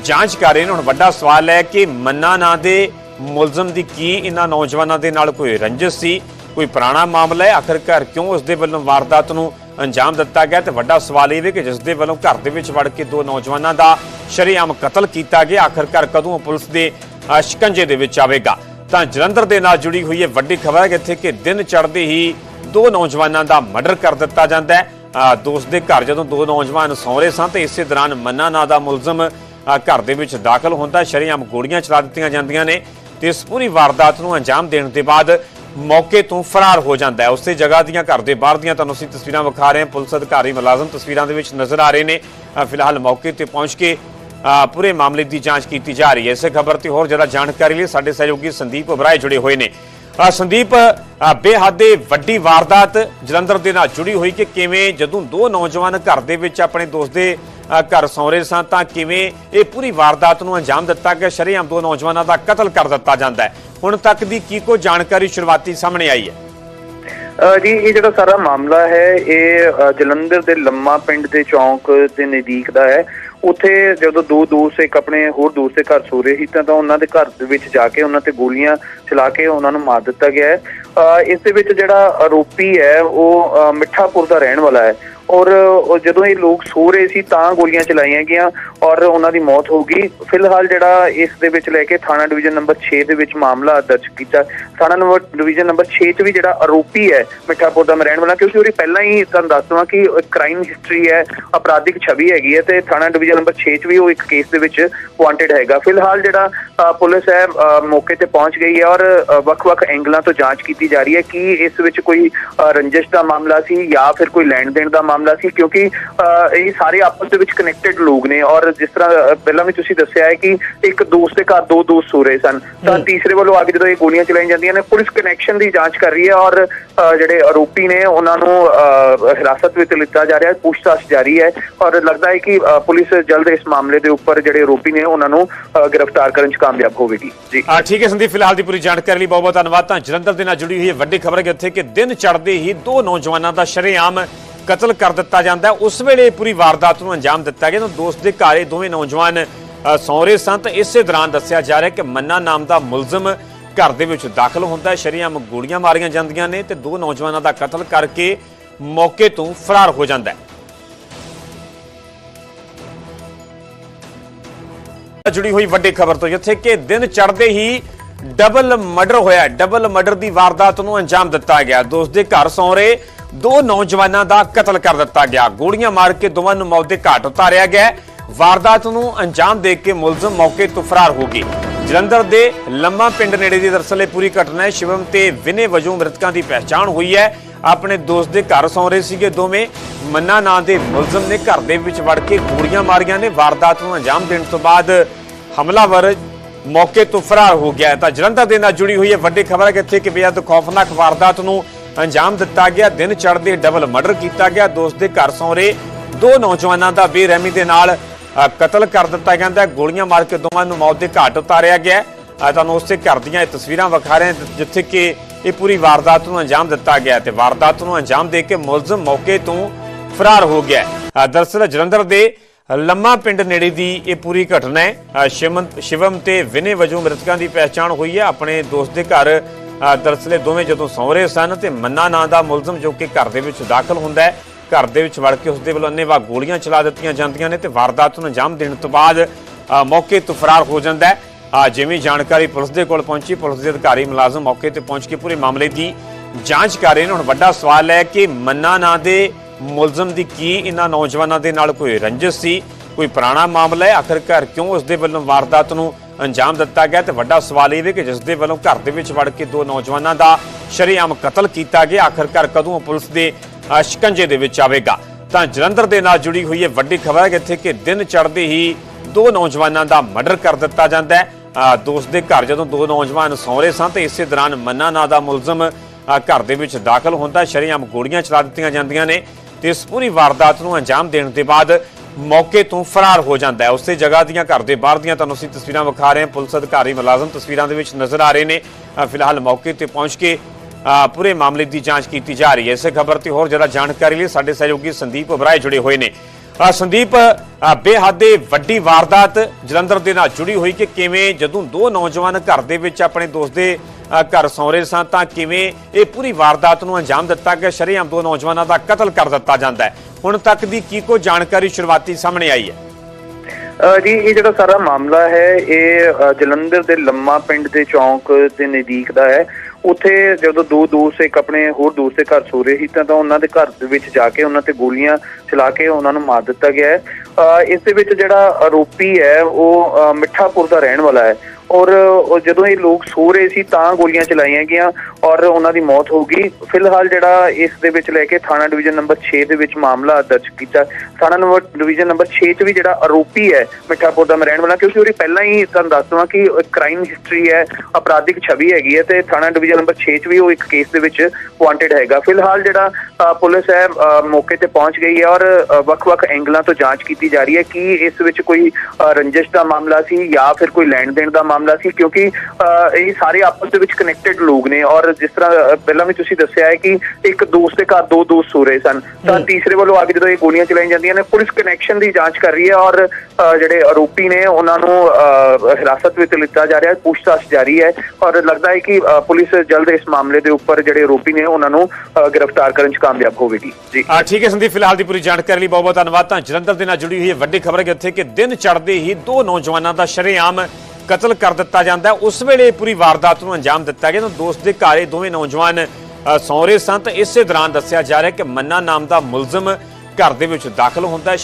ਜਾਂਚ ਕਰ ਰਹੇ ਨੇ। ਹੁਣ ਵੱਡਾ ਸਵਾਲ ਹੈ ਕਿ ਮੰਨਾ ਨਾਂ ਦੇ ਮੁਲਜ਼ਮ ਦੀ ਕੀ ਇਹਨਾਂ ਨੌਜਵਾਨਾਂ ਦੇ ਨਾਲ ਕੋਈ ਰੰਜਿਸ਼ ਸੀ ਕੋਈ ਪੁਰਾਣਾ ਮਾਮਲਾ ਹੈ? ਆਖਰਕਾਰ ਕਿਉਂ ਉਸ ਦੇ ਵੱਲੋਂ ਵਾਰਦਾਤ ਨੂੰ ਅੰਜਾਮ ਦਿੱਤਾ ਗਿਆ ਤੇ ਵੱਡਾ ਸਵਾਲ ਇਹ ਵੀ ਕਿ ਜਿਸ ਦੇ ਵੱਲੋਂ ਘਰ ਦੇ ਵਿੱਚ ਵੜ ਕੇ ਦੋ ਨੌਜਵਾਨਾਂ ਦਾ ਸ਼ਰੇਆਮ ਕਤਲ ਕੀਤਾ ਗਿਆ, ਆਖਰਕਾਰ ਕਦੋਂ ਪੁਲਿਸ ਦੇ ਸ਼ਿਕੰਜੇ ਦੇ ਵਿੱਚ ਆਵੇਗਾ ਤਾਂ ਜਲੰਧਰ ਦੇ ਨਾਲ ਜੁੜੀ ਹੋਈ ਇਹ ਵੱਡੀ ਖਬਰ ਹੈ ਕਿ ਇੱਥੇ ਕਿ ਦਿਨ ਚੜ੍ਹਦੇ ਹੀ ਦੋ ਨੌਜਵਾਨਾਂ ਦਾ ਮਰਡਰ ਕਰ ਦਿੱਤਾ ਜਾਂਦਾ ਹੈ ਦੋਸਤ ਦੇ ਘਰ ਜਦੋਂ ਦੋ ਨੌਜਵਾਨ ਸੌਂ ਸਨ ਤੇ ਇਸੇ ਦੌਰਾਨ ਮੰਨਾ ਨਾਂ ਦਾ ਮੁਲਜ਼ਮ ਘਰ ਦੇ ਵਿੱਚ ਦਾਖਲ ਹੁੰਦਾ ਹੈ। ਸ਼ਰੇਆਮ ਗੋਲੀਆਂ ਚਲਾ ਦਿੱਤੀਆਂ ਜਾਂਦੀਆਂ ਨੇ ਤੇ ਇਸ ਪੂਰੀ ਵਾਰਦਾਤ ਨੂੰ ਅੰਜਾਮ ਦੇਣ ਦੇ ਬਾਅਦ ਮੌਕੇ ਤੋਂ ਫਰਾਰ ਹੋ ਜਾਂਦਾ ਹੈ। ਉਸੇ ਜਗ੍ਹਾ ਦੀਆਂ ਘਰ ਦੇ ਬਾਹਰ ਦੀਆਂ ਤੁਹਾਨੂੰ ਅਸੀਂ ਤਸਵੀਰਾਂ ਵਿਖਾ ਰਹੇ ਹਾਂ। ਪੁਲਿਸ ਅਧਿਕਾਰੀ ਮੁਲਾਜ਼ਮ ਤਸਵੀਰਾਂ ਦੇ ਵਿੱਚ ਨਜ਼ਰ ਆ ਰਹੇ ਨੇ। ਫਿਲਹਾਲ ਮੌਕੇ ਤੇ ਪਹੁੰਚ ਕੇ ਪੂਰੇ ਮਾਮਲੇ ਦੀ ਜਾਂਚ ਕੀਤੀ ਜਾ ਰਹੀ ਹੈ। ਇਸੇ ਖਬਰ ਤੇ ਹੋਰ ਜ਼ਿਆਦਾ ਜਾਣਕਾਰੀ ਲਈ ਸਾਡੇ ਸਹਿਯੋਗੀ ਸੰਦੀਪ ਉਬਰਾਏ ਜੁੜੇ ਹੋਏ ਨੇ। ਸੰਦੀਪ ਅ, ਬੇਹੱਦੇ ਵੱਡੀ ਵਾਰਦਾਤ ਜਲੰਧਰ ਦੇ ਨਾਲ ਜੁੜੀ ਹੋਈ ਕਿ ਕਿਵੇਂ ਜਦੋਂ ਦੋ ਨੌਜਵਾਨ ਘਰ ਦੇ ਵਿੱਚ ਆਪਣੇ ਦੋਸਤ ਦੇ ਘਰ ਸੌਂ ਰਹੇ ਸਨ ਤਾਂ ਕਿਵੇਂ ਇਹ ਪੂਰੀ ਵਾਰਦਾਤ ਨੂੰ ਅੰਜਾਮ ਦਿੱਤਾ ਕਿ ਸ਼ਰੇਆਮ ਦੋ ਨੌਜਵਾਨਾਂ ਦਾ ਕਤਲ ਕਰ ਦਿੱਤਾ ਜਾਂਦਾ ਹੈ। ਹੁਣ ਤੱਕ ਦੀ ਕੀ ਕੋ ਜਾਣਕਾਰੀ ਸ਼ੁਰੂਆਤੀ ਸਾਹਮਣੇ ਆਈ ਹੈ? ਜੀ ਇਹ ਜਿਹੜਾ ਸਾਰਾ ਮਾਮਲਾ ਹੈ ਇਹ ਜਲੰਧਰ ਦੇ ਲੰਮਾ ਪਿੰਡ ਦੇ ਚੌਂਕ ਦੇ ਨਜ਼ਦੀਕ ਦਾ ਹੈ। ਉੱਥੇ ਜਦੋਂ ਦੋ ਦੋਸਤ ਇੱਕ ਆਪਣੇ ਹੋਰ ਦੋਸਤ ਦੇ ਘਰ ਸੋ ਰਹੇ ਸੀ ਤਾਂ ਉਹਨਾਂ ਦੇ ਘਰ ਦੇ ਵਿੱਚ ਜਾ ਕੇ ਉਹਨਾਂ ਤੇ ਗੋਲੀਆਂ ਚਲਾ ਕੇ ਉਹਨਾਂ ਨੂੰ ਮਾਰ ਦਿੱਤਾ ਗਿਆ ਹੈ। ਅ, ਇਸ ਦੇ ਵਿੱਚ ਜਿਹੜਾ ਆਰੋਪੀ ਹੈ ਉਹ ਮਿੱਠਾਪੁਰ ਦਾ ਰਹਿਣ ਵਾਲਾ ਹੈ। ਔਰ ਜਦੋਂ ਇਹ ਲੋਕ ਸੋ ਰਹੇ ਸੀ ਤਾਂ ਗੋਲੀਆਂ ਚਲਾਈਆਂ ਗਈਆਂ ਔਰ ਉਹਨਾਂ ਦੀ ਮੌਤ ਹੋ ਗਈ। ਫਿਲਹਾਲ ਜਿਹੜਾ ਇਸ ਦੇ ਵਿੱਚ ਲੈ ਕੇ ਥਾਣਾ ਡਿਵੀਜ਼ਨ ਨੰਬਰ 6 ਦੇ ਵਿੱਚ ਮਾਮਲਾ ਦਰਜ ਕੀਤਾ। ਥਾਣਾ ਨੰਬਰ ਡਿਵੀਜ਼ਨ ਨੰਬਰ 6 ਚ ਵੀ ਜਿਹੜਾ ਆਰੋਪੀ ਹੈ ਮਿੱਠਾਪੁਰ ਦਾ ਮੈਂ ਰਹਿਣ ਵਾਲਾ, ਕਿਉਂਕਿ ਉਹਦੀ ਪਹਿਲਾਂ ਹੀ ਤੁਹਾਨੂੰ ਦੱਸ ਦਵਾਂ ਕਿ ਕ੍ਰਾਈਮ ਹਿਸਟਰੀ ਹੈ, ਅਪਰਾਧਿਕ ਛਵੀ ਹੈਗੀ ਹੈ ਤੇ ਥਾਣਾ ਡਿਵੀਜ਼ਨ ਨੰਬਰ 6 ਚ ਵੀ ਉਹ ਇੱਕ ਕੇਸ ਦੇ ਵਿੱਚ ਵਾਂਟਡ ਹੈਗਾ। ਫਿਲਹਾਲ ਜਿਹੜਾ ਪੁਲਿਸ ਹੈ ਮੌਕੇ ਤੇ ਪਹੁੰਚ ਗਈ ਹੈ ਔਰ ਵੱਖ-ਵੱਖ ਐਂਗਲਾਂ ਤੋਂ ਜਾਂਚ ਕੀਤੀ ਜਾ ਰਹੀ ਹੈ ਕਿ ਇਸ ਵਿੱਚ ਕੋਈ ਰੰਜਿਸ਼ ਦਾ ਮਾਮਲਾ ਸੀ ਜਾਂ ਫਿਰ ਕੋਈ ਲੈਣ ਦੇਣ ਦਾ ਮਾਮਲਾ ਸੀ ਕਿਉਂਕਿ ਇਹ ਸਾਰੇ ਆਪਸ ਦੇ ਵਿੱਚ ਕਨੈਕਟਡ ਲੋਕ ਨੇ ਔਰ ਜਿਸ ਤਰ੍ਹਾਂ ਪਹਿਲਾਂ ਵੀ ਤੁਸੀਂ ਦੱਸਿਆ ਹੈ ਕਿ ਇੱਕ ਦੋਸਤ ਦੇ ਘਰ ਦੋ ਦੋਸਤ ਸੋ ਰਹੇ ਸਨ। ਤਾਂ ਤੀਸਰੇ ਵੱਲੋਂ ਆ ਕੇ ਜਦੋਂ ਇਹ ਗੋਲੀਆਂ ਚਲਾਈਆਂ ਜਾਂਦੀਆਂ ਨੇ ਪੁਲਿਸ ਕਨੈਕਸ਼ਨ ਦੀ ਜਾਂਚ ਕਰ ਰਹੀ ਹੈ ਔਰ ਜਿਹੜੇ ਆਰੋਪੀ ਨੇ ਉਹਨਾਂ ਨੂੰ ਹਿਰਾਸਤ ਵਿੱਚ ਲਿੱਤਾ ਜਾ ਰਿਹਾ ਹੈ ਪੁੱਛਤਾਛ ਜਾਰੀ ਹੈ ਔਰ ਲੱਗਦਾ ਹੈ ਕਿ ਪੁਲਿਸ ਜਲਦ ਇਸ ਮਾਮਲੇ ਦੇ ਉੱਪਰ ਜਿਹੜੇ ਆਰੋਪੀ ਨੇ ਉਹਨਾਂ ਨੂੰ ਗ੍ਰਿਫਤਾਰ ਕਰਨ 'ਚ ਕਾਮਯਾਬ ਹੋਵੇਗੀ। ਜੀ। ਆ ਠੀਕ ਹੈ ਸੰਦੀਪ ਫਿਲਹਾਲ ਦੀ ਪੂਰੀ ਜਾਣਕਾਰੀ ਲਈ ਬਹੁਤ ਬਹੁਤ ਧੰਨਵਾਦ। ਤਾਂ ਜਲੰਧਰ ਦੇ ਨਾਲ ਜੁੜੀ ਹੋਈ ਹੈ ਵੱਡੀ ਖਬਰ ਹੈ ਕਿ ਇੱਥੇ ਕਿ ਦਿਨ ਚੜ੍ਹਦੇ ਹੀ ਦੋ ਨੌਜਵਾਨਾਂ ਦਾ ਸ਼ਰੇਆਮ ਕਤਲ ਕਰ ਦਿੱਤਾ ਜਾਂਦਾ ਉਸ ਵੇਲੇ ਪੂਰੀ ਵਾਰਦਾਤ ਨੂੰ ਅੰਜਾਮ ਦਿੱਤਾ ਗਿਆ। ਤਾਂ ਦੋਸਤ ਦੇ ਘਰ ਇਹ ਦੋਵੇਂ ਨੌਜਵਾਨ ਅ, ਸਨ। ਤਾਂ ਇਸੇ ਦੌਰਾਨ ਦੱਸਿਆ ਜਾ ਰਿਹਾ ਕਿ ਮੰਨਾ ਨਾਮ ਦਾ ਮੁਲਜ਼ਮ ਘਰ ਦੇ ਵਿੱਚ ਦਾਖਲ ਹੁੰਦਾ ਹੈ। ਸ਼ਰੇਆਮ ਗੋਲੀਆਂ ਮਾਰੀਆਂ ਜਾਂਦੀਆਂ ਨੇ ਤੇ ਦੋ ਨੌਜਵਾਨਾਂ ਦਾ ਕਤਲ ਕਰਕੇ ਮੌਕੇ ਤੋਂ ਫਰਾਰ ਹੋ ਜਾਂਦਾ ਹੈ। ਜੁੜੀ ਹੋਈ ਵੱਡੀ ਖਬਰ ਤੋਂ ਜਿੱਥੇ ਕਿ ਦਿਨ ਚੜ੍ਹਦੇ ਹੀ ਡਬਲ ਮਰਡਰ ਹੋਇਆ। ਡਬਲ ਮਰਡਰ ਦੀ ਵਾਰਦਾਤ ਨੂੰ ਅੰਜਾਮ ਦਿੱਤਾ ਗਿਆ। ਦੋਸਤ ਦੇ ਘਰ ਸੌਂ ਰਹੇ ਦੋ ਨੌਜਵਾਨਾਂ ਦਾ ਕਤਲ ਕਰ ਦਿੱਤਾ ਗਿਆ। ਗੋਲੀਆਂ ਮਾਰ ਕੇ ਦੋਵਾਂ ਨੂੰ ਮੌਤ ਦੇ ਘਾਟ ਉਤਾਰਿਆ ਗਿਆ। ਵਾਰਦਾਤ ਨੂੰ ਅੰਜਾਮ ਦੇ ਕੇ ਮੁਲਜ਼ਮ ਮੌਕੇ ਤੋਂ ਫਰਾਰ ਹੋ ਗਏ। ਜਲੰਧਰ ਦੇ ਲੰਮਾ ਪਿੰਡ ਨੇੜੇ ਦੀ ਦਰਅਸਲ ਇਹ ਪੂਰੀ ਘਟਨਾ ਹੈ। ਸ਼ਿਵਮ ਤੇ ਵਿਨੇ ਵਜੋਂ ਮ੍ਰਿਤਕਾਂ ਦੀ ਪਹਿਚਾਣ ਹੋਈ ਹੈ। ਆਪਣੇ ਦੋਸਤ ਦੇ ਘਰ ਸੌਂ ਰਹੇ ਸੀਗੇ ਦੋਵੇਂ। ਮੰਨਾ ਨਾਂ ਦੇ ਮੁਲਜ਼ਮ ਨੇ ਘਰ ਦੇ ਵਿੱਚ ਵੜ ਕੇ ਗੋਲੀਆਂ ਮਾਰੀਆਂ ਨੇ। ਵਾਰਦਾਤ ਨੂੰ ਅੰਜਾਮ ਦੇਣ ਤੋਂ ਬਾਅਦ ਹਮਲਾਵਰ ਮੌਕੇ ਤੋਂ ਫਰਾਰ ਹੋ ਗਿਆ ਤਾਂ ਜਲੰਧਰ ਦੇ ਨਾਲ ਜੁੜੀ ਹੋਈ ਹੈ ਵੱਡੀ ਖਬਰ ਹੈ ਕਿ ਇੱਥੇ ਕਿ ਬੇहद ਖੌਫਨਾਕ ਵਾਰਦਾਤ ਨੂੰ ਅੰਜਾਮ ਦਿੱਤਾ ਗਿਆ। ਦਿਨ ਚੜ੍ਹਦੇ ਡਬਲ ਮਰਡਰ ਕੀਤਾ ਗਿਆ। ਦੋਸਤ ਦੇ ਘਰ ਸੌਂ ਦੋ ਨੌਜਵਾਨਾਂ ਦਾ ਬੇਰਹਿਮੀ ਦੇ ਨਾਲ ਕਤਲ ਕਰ ਦਿੱਤਾ ਜਾਂਦਾ ਗੋਲੀਆਂ ਮਾਰ ਕੇ ਦੋਵਾਂ ਨੂੰ ਮੌਤ ਦੇ ਘਾਟ ਉਤਾਰਿਆ ਗਿਆ ਤੁਹਾਨੂੰ ਉਸੇ ਘਰ ਦੀਆਂ ਇਹ ਤਸਵੀਰਾਂ ਵਿਖਾ ਰਹੇ ਜਿੱਥੇ ਕਿ ਇਹ ਪੂਰੀ ਵਾਰਦਾਤ ਨੂੰ ਅੰਜਾਮ ਦਿੱਤਾ ਗਿਆ ਤੇ ਵਾਰਦਾਤ ਨੂੰ ਅੰਜਾਮ ਦੇ ਕੇ ਮੁਲਜ਼ਮ ਮੌਕੇ ਤੋਂ ਫਰਾਰ ਹੋ ਗਿਆ ਹੈ। ਦਰਅਸਲ ਜਲੰਧਰ ਦੇ ਲੰਮਾ ਪਿੰਡ ਨੇੜੇ ਦੀ ਇਹ ਪੂਰੀ ਘਟਨਾ ਹੈ। ਅ, ਸ਼ਿਵਮ ਸ਼ਿਵਮ ਤੇ ਵਿਨੇ ਵਜੋਂ ਮ੍ਰਿਤਕਾਂ ਦੀ ਪਹਿਚਾਣ ਹੋਈ ਹੈ। ਆਪਣੇ ਦੋਸਤ ਦੇ ਘਰ ਅ, ਦਰਅਸਲ ਦੋਵੇਂ ਜਦੋਂ ਸੌਂ ਰਹੇ ਸਨ ਤੇ ਮੰਨਾ ਨਾਂ ਦਾ ਮੁਲਜ਼ਮ ਜੋ ਕਿ ਘਰ ਦੇ ਵਿੱਚ ਦਾਖਲ ਹੁੰਦਾ ਹੈ ਘਰ ਦੇ ਵਿੱਚ ਵੜ ਕੇ ਉਸ ਦੇ ਵੱਲੋਂ ਅੰਨੇਵਾਹ ਗੋਲੀਆਂ ਚਲਾ ਦਿੱਤੀਆਂ ਜਾਂਦੀਆਂ ਨੇ ਤੇ ਵਾਰਦਾਤ ਨੂੰ ਅੰਜਾਮ ਦੇਣ ਤੋਂ ਬਾਅਦ ਮੌਕੇ ਤੋਂ ਫਰਾਰ ਹੋ ਜਾਂਦਾ ਹੈ। ਜਿਵੇਂ ਜਾਣਕਾਰੀ ਪੁਲਿਸ ਦੇ ਕੋਲ ਪਹੁੰਚੀ ਪੁਲਿਸ ਦੇ ਅਧਿਕਾਰੀ ਮੁਲਾਜ਼ਮ ਮੌਕੇ ਤੇ ਪਹੁੰਚ ਕੇ ਪੂਰੇ ਮਾਮਲੇ ਦੀ ਜਾਂਚ ਕਰ ਰਹੇ ਨੇ। ਹੁਣ ਵੱਡਾ ਸਵਾਲ ਹੈ ਕਿ ਮੰਨਾ ਨਾਂ ਦੇ ਮੁਲਜ਼ਮ ਦੀ ਕੀ ਇਹਨਾਂ ਨੌਜਵਾਨਾਂ ਦੇ ਨਾਲ ਕੋਈ ਰੰਜਿਸ਼ ਸੀ? ਕੋਈ ਪੁਰਾਣਾ ਮਾਮਲਾ ਹੈ? ਆਖਰਕਾਰ ਕਿਉਂ ਉਸ ਦੇ ਵੱਲੋਂ ਵਾਰਦਾਤ ਨੂੰ ਅੰਜਾਮ ਦਿੱਤਾ ਗਿਆ? ਤੇ ਵੱਡਾ ਸਵਾਲ ਇਹ ਵੀ ਕਿ ਜਿਸ ਦੇ ਵੱਲੋਂ ਘਰ ਦੇ ਵਿੱਚ ਵੜ ਕੇ ਦੋ ਨੌਜਵਾਨਾਂ ਦਾ ਸ਼ਰੇਆਮ ਕਤਲ ਕੀਤਾ ਗਿਆ ਆਖਰਕਾਰ ਕਦੋਂ ਪੁਲਿਸ ਦੇ ਸ਼ਿਕੰਜੇ ਦੇ ਵਿੱਚ ਆਵੇਗਾ? ਤਾਂ ਜਲੰਧਰ ਦੇ ਨਾਲ ਜੁੜੀ ਹੋਈ ਇਹ ਵੱਡੀ ਖਬਰ ਹੈ ਕਿ ਇੱਥੇ ਕਿ ਦਿਨ ਚੜ੍ਹਦੇ ਹੀ ਦੋ ਨੌਜਵਾਨਾਂ ਦਾ ਮਰਡਰ ਕਰ ਦਿੱਤਾ ਜਾਂਦਾ ਹੈ। ਅ, ਦੋਸਤ ਦੇ ਘਰ ਜਦੋਂ ਦੋ ਨੌਜਵਾਨ ਸੌਂ ਸਨ ਤੇ ਇਸੇ ਦੌਰਾਨ ਮੰਨਾ ਨਾਂ ਦਾ ਮੁਲਜ਼ਮ ਘਰ ਦੇ ਵਿੱਚ ਦਾਖਲ ਹੁੰਦਾ ਸ਼ਰੇਆਮ ਗੋਲੀਆਂ ਚਲਾ ਦਿੱਤੀਆਂ ਜਾਂਦੀਆਂ ਨੇ। ਤੇ ਇਸ ਪੂਰੀ ਵਾਰਦਾਤ ਨੂੰ ਅੰਜਾਮ ਦੇਣ ਦੇ ਬਾਅਦ ਮੌਕੇ ਤੋਂ ਫਰਾਰ ਹੋ ਜਾਂਦਾ ਹੈ। ਉਸੇ ਜਗ੍ਹਾ ਦੀਆਂ ਘਰ ਦੇ ਬਾਹਰ ਦੀਆਂ ਤੁਹਾਨੂੰ ਅਸੀਂ ਤਸਵੀਰਾਂ ਵਿਖਾ ਰਹੇ ਹਾਂ। ਪੁਲਿਸ ਅਧਿਕਾਰੀ ਮੁਲਾਜ਼ਮ ਤਸਵੀਰਾਂ ਦੇ ਵਿੱਚ ਨਜ਼ਰ ਆ ਰਹੇ ਨੇ। ਫਿਲਹਾਲ ਮੌਕੇ ਤੇ ਪਹੁੰਚ ਕੇ ਪੂਰੇ ਮਾਮਲੇ ਦੀ ਜਾਂਚ ਕੀਤੀ ਜਾ ਰਹੀ ਹੈ। ਇਸੇ ਖਬਰ ਤੇ ਹੋਰ ਜ਼ਿਆਦਾ ਜਾਣਕਾਰੀ ਲਈ ਸਾਡੇ ਸਹਿਯੋਗੀ ਸੰਦੀਪ ਉਬਰਾਏ ਜੁੜੇ ਹੋਏ ਨੇ। ਸੰਦੀਪ ਬੇਹੱਦ ਵੱਡੀ ਵਾਰਦਾਤ ਜਲੰਧਰ ਦੇ ਨਾਲ ਜੁੜੀ ਹੋਈ ਕਿ ਕਿਵੇਂ, ਜਦੋਂ ਦੋ ਨੌਜਵਾਨ ਘਰ ਦੇ ਵਿੱਚ ਆਪਣੇ ਦੋਸਤ ਦੇ ਘਰ ਸੌਂ ਰਹੇ ਸਨ ਤਾਂ ਕਿਵੇਂ ਇਹ ਪੂਰੀ ਵਾਰਦਾਤ ਨੂੰ ਅੰਜਾਮ ਦਿੱਤਾ ਗਿਆ? ਸ਼ਰੇਆਮ ਦੋ ਨੌਜਵਾਨਾਂ ਦਾ ਕਤਲ ਕਰ ਦਿੱਤਾ ਜਾਂਦਾ ਹੈ। ਹੁਣ ਤੱਕ ਦੀ ਕੀ ਕੋ ਜਾਣਕਾਰੀ ਸ਼ੁਰੂਆਤੀ ਸਾਹਮਣੇ ਆਈ ਹੈ? ਜੀ ਇਹ ਜਿਹੜਾ ਸਾਰਾ ਮਾਮਲਾ ਹੈ ਇਹ ਜਲੰਧਰ ਦੇ ਲੰਮਾ ਪਿੰਡ ਦੇ ਚੌਂਕ ਦੇ ਨਜ਼ਦੀਕ ਦਾ ਹੈ। ਉੱਥੇ ਜਦੋਂ ਦੋ ਦੋਸਤ ਇੱਕ ਆਪਣੇ ਹੋਰ ਦੋਸਤ ਦੇ ਘਰ ਸੋ ਰਹੇ ਸੀ ਤਾਂ ਉਹਨਾਂ ਦੇ ਘਰ ਦੇ ਵਿੱਚ ਜਾ ਕੇ ਉਹਨਾਂ ਤੇ ਗੋਲੀਆਂ ਚਲਾ ਕੇ ਉਹਨਾਂ ਨੂੰ ਮਾਰ ਦਿੱਤਾ ਗਿਆ ਹੈ। ਅ, ਇਸ ਦੇ ਵਿੱਚ ਜਿਹੜਾ ਆਰੋਪੀ ਹੈ ਉਹ ਮਿੱਠਾਪੁਰ ਦਾ ਰਹਿਣ ਵਾਲਾ ਹੈ। ਔਰ ਜਦੋਂ ਇਹ ਲੋਕ ਸੋ ਰਹੇ ਸੀ ਤਾਂ ਗੋਲੀਆਂ ਚਲਾਈਆਂ ਗਈਆਂ। ਔਰ ਉਹਨਾਂ ਦੀ ਮੌਤ ਹੋ ਗਈ। ਫਿਲਹਾਲ ਜਿਹੜਾ ਇਸ ਦੇ ਵਿੱਚ ਲੈ ਕੇ ਥਾਣਾ ਡਿਵੀਜ਼ਨ ਨੰਬਰ 6 ਦੇ ਵਿੱਚ ਮਾਮਲਾ ਦਰਜ ਕੀਤਾ। ਥਾਣਾ ਨੰਬਰ ਡਿਵੀਜ਼ਨ ਨੰਬਰ 6 ਚ ਵੀ ਜਿਹੜਾ ਆਰੋਪੀ ਹੈ, ਮਿੱਠਾਪੁਰ ਦਾ ਮੈਂ ਰਹਿਣ ਵਾਲਾ, ਕਿਉਂਕਿ ਉਹਦੀ ਪਹਿਲਾਂ ਹੀ ਤੁਹਾਨੂੰ ਦੱਸ ਦਵਾਂ ਕਿ ਕ੍ਰਾਈਮ ਹਿਸਟਰੀ ਹੈ, ਅਪਰਾਧਿਕ ਛਵੀ ਹੈਗੀ ਹੈ ਤੇ ਥਾਣਾ ਡਿਵੀਜ਼ਨ ਨੰਬਰ 6 ਚ ਵੀ ਉਹ ਇੱਕ ਕੇਸ ਦੇ ਵਿੱਚ ਵਾਂਟਡ ਹੈਗਾ। ਫਿਲਹਾਲ ਜਿਹੜਾ ਪੁਲਿਸ ਹੈ ਮੌਕੇ ਤੇ ਪਹੁੰਚ ਗਈ ਹੈ ਔਰ ਵੱਖ-ਵੱਖ ਐਂਗਲਾਂ ਤੋਂ ਜਾਂਚ ਕੀਤੀ ਜਾ ਰਹੀ ਹੈ ਕਿ ਇਸ ਵਿੱਚ ਕੋਈ ਰੰਜਿਸ਼ ਦਾ ਮਾਮਲਾ ਸੀ ਜਾਂ ਫਿਰ ਕੋਈ ਲੈਣ ਦੇਣ ਦਾ ਮਾਮਲਾ ਸੀ, ਕਿਉਂਕਿ ਇਹ ਸਾਰੇ ਆਪਸ ਦੇ ਵਿੱਚ ਕਨੈਕਟਡ ਲੋਕ ਨੇ ਔਰ ਜਿਸ ਤਰ੍ਹਾਂ ਪਹਿਲਾਂ ਵੀ ਤੁਸੀਂ ਦੱਸਿਆ ਹੈ ਕਿ ਇੱਕ ਦੋਸਤ ਦੇ ਘਰ ਦੋ ਦੋਸਤ ਸੋ ਰਹੇ ਸਨ। ਤਾਂ ਤੀਸਰੇ ਵੱਲੋਂ ਆ ਕੇ ਜਦੋਂ ਇਹ ਗੋਲੀਆਂ ਚਲਾਈਆਂ ਜਾਂਦੀਆਂ ਨੇ ਪੁਲਿਸ ਕਨੈਕਸ਼ਨ ਦੀ ਜਾਂਚ ਕਰ ਰਹੀ ਹੈ ਔਰ ਜਿਹੜੇ ਆਰੋਪੀ ਨੇ ਉਹਨਾਂ ਨੂੰ ਹਿਰਾਸਤ ਵਿੱਚ ਲਿੱਤਾ ਜਾ ਰਿਹਾ ਹੈ ਪੁੱਛਤਾਛ ਜਾਰੀ ਹੈ ਔਰ ਲੱਗਦਾ ਹੈ ਕਿ ਪੁਲਿਸ ਜਲਦ ਇਸ ਮਾਮਲੇ ਦੇ ਉੱਪਰ ਜਿਹੜੇ ਆਰੋਪੀ ਨੇ ਉਹਨਾਂ ਨੂੰ ਗ੍ਰਿਫਤਾਰ ਕਰਨ 'ਚ ਕਾਮਯਾਬ ਹੋਵੇਗੀ। ਜੀ। ਆ ਠੀਕ ਹੈ ਸੰਦੀਪ ਫਿਲਹਾਲ ਦੀ ਪੂਰੀ ਜਾਣਕਾਰੀ ਲਈ ਬਹੁਤ ਬਹੁਤ ਧੰਨਵਾਦ। ਤਾਂ ਜਲੰਧਰ ਦੇ ਨਾਲ ਜੁੜੀ ਹੋਈ ਹੈ ਵੱਡੀ ਖਬਰ ਹੈ ਕਿ ਇੱਥੇ ਕਿ ਦਿਨ ਚੜ੍ਹਦੇ ਹੀ ਦੋ ਨੌਜਵਾਨਾਂ ਦਾ ਸ਼ਰੇਆਮ ਕਤਲ ਕਰ ਦਿੱਤਾ ਜਾਂਦਾ ਉਸ ਵੇਲੇ ਪੂਰੀ ਵਾਰਦਾਤ ਨੂੰ ਅੰਜਾਮ ਦਿੱਤਾ ਗਿਆ। ਤਾਂ ਦੋਸਤ ਦੇ ਘਰ ਇਹ ਦੋਵੇਂ ਨੌਜਵਾਨ ਅ, ਸਨ। ਤਾਂ ਇਸੇ ਦੌਰਾਨ ਦੱਸਿਆ ਜਾ ਰਿਹਾ ਕਿ ਮੰਨਾ ਨਾਮ ਦਾ ਮੁਲਜ਼ਮ ਘਰ ਦੇ ਵਿੱਚ ਦਾਖਲ ਹੁੰਦਾ ਹੈ।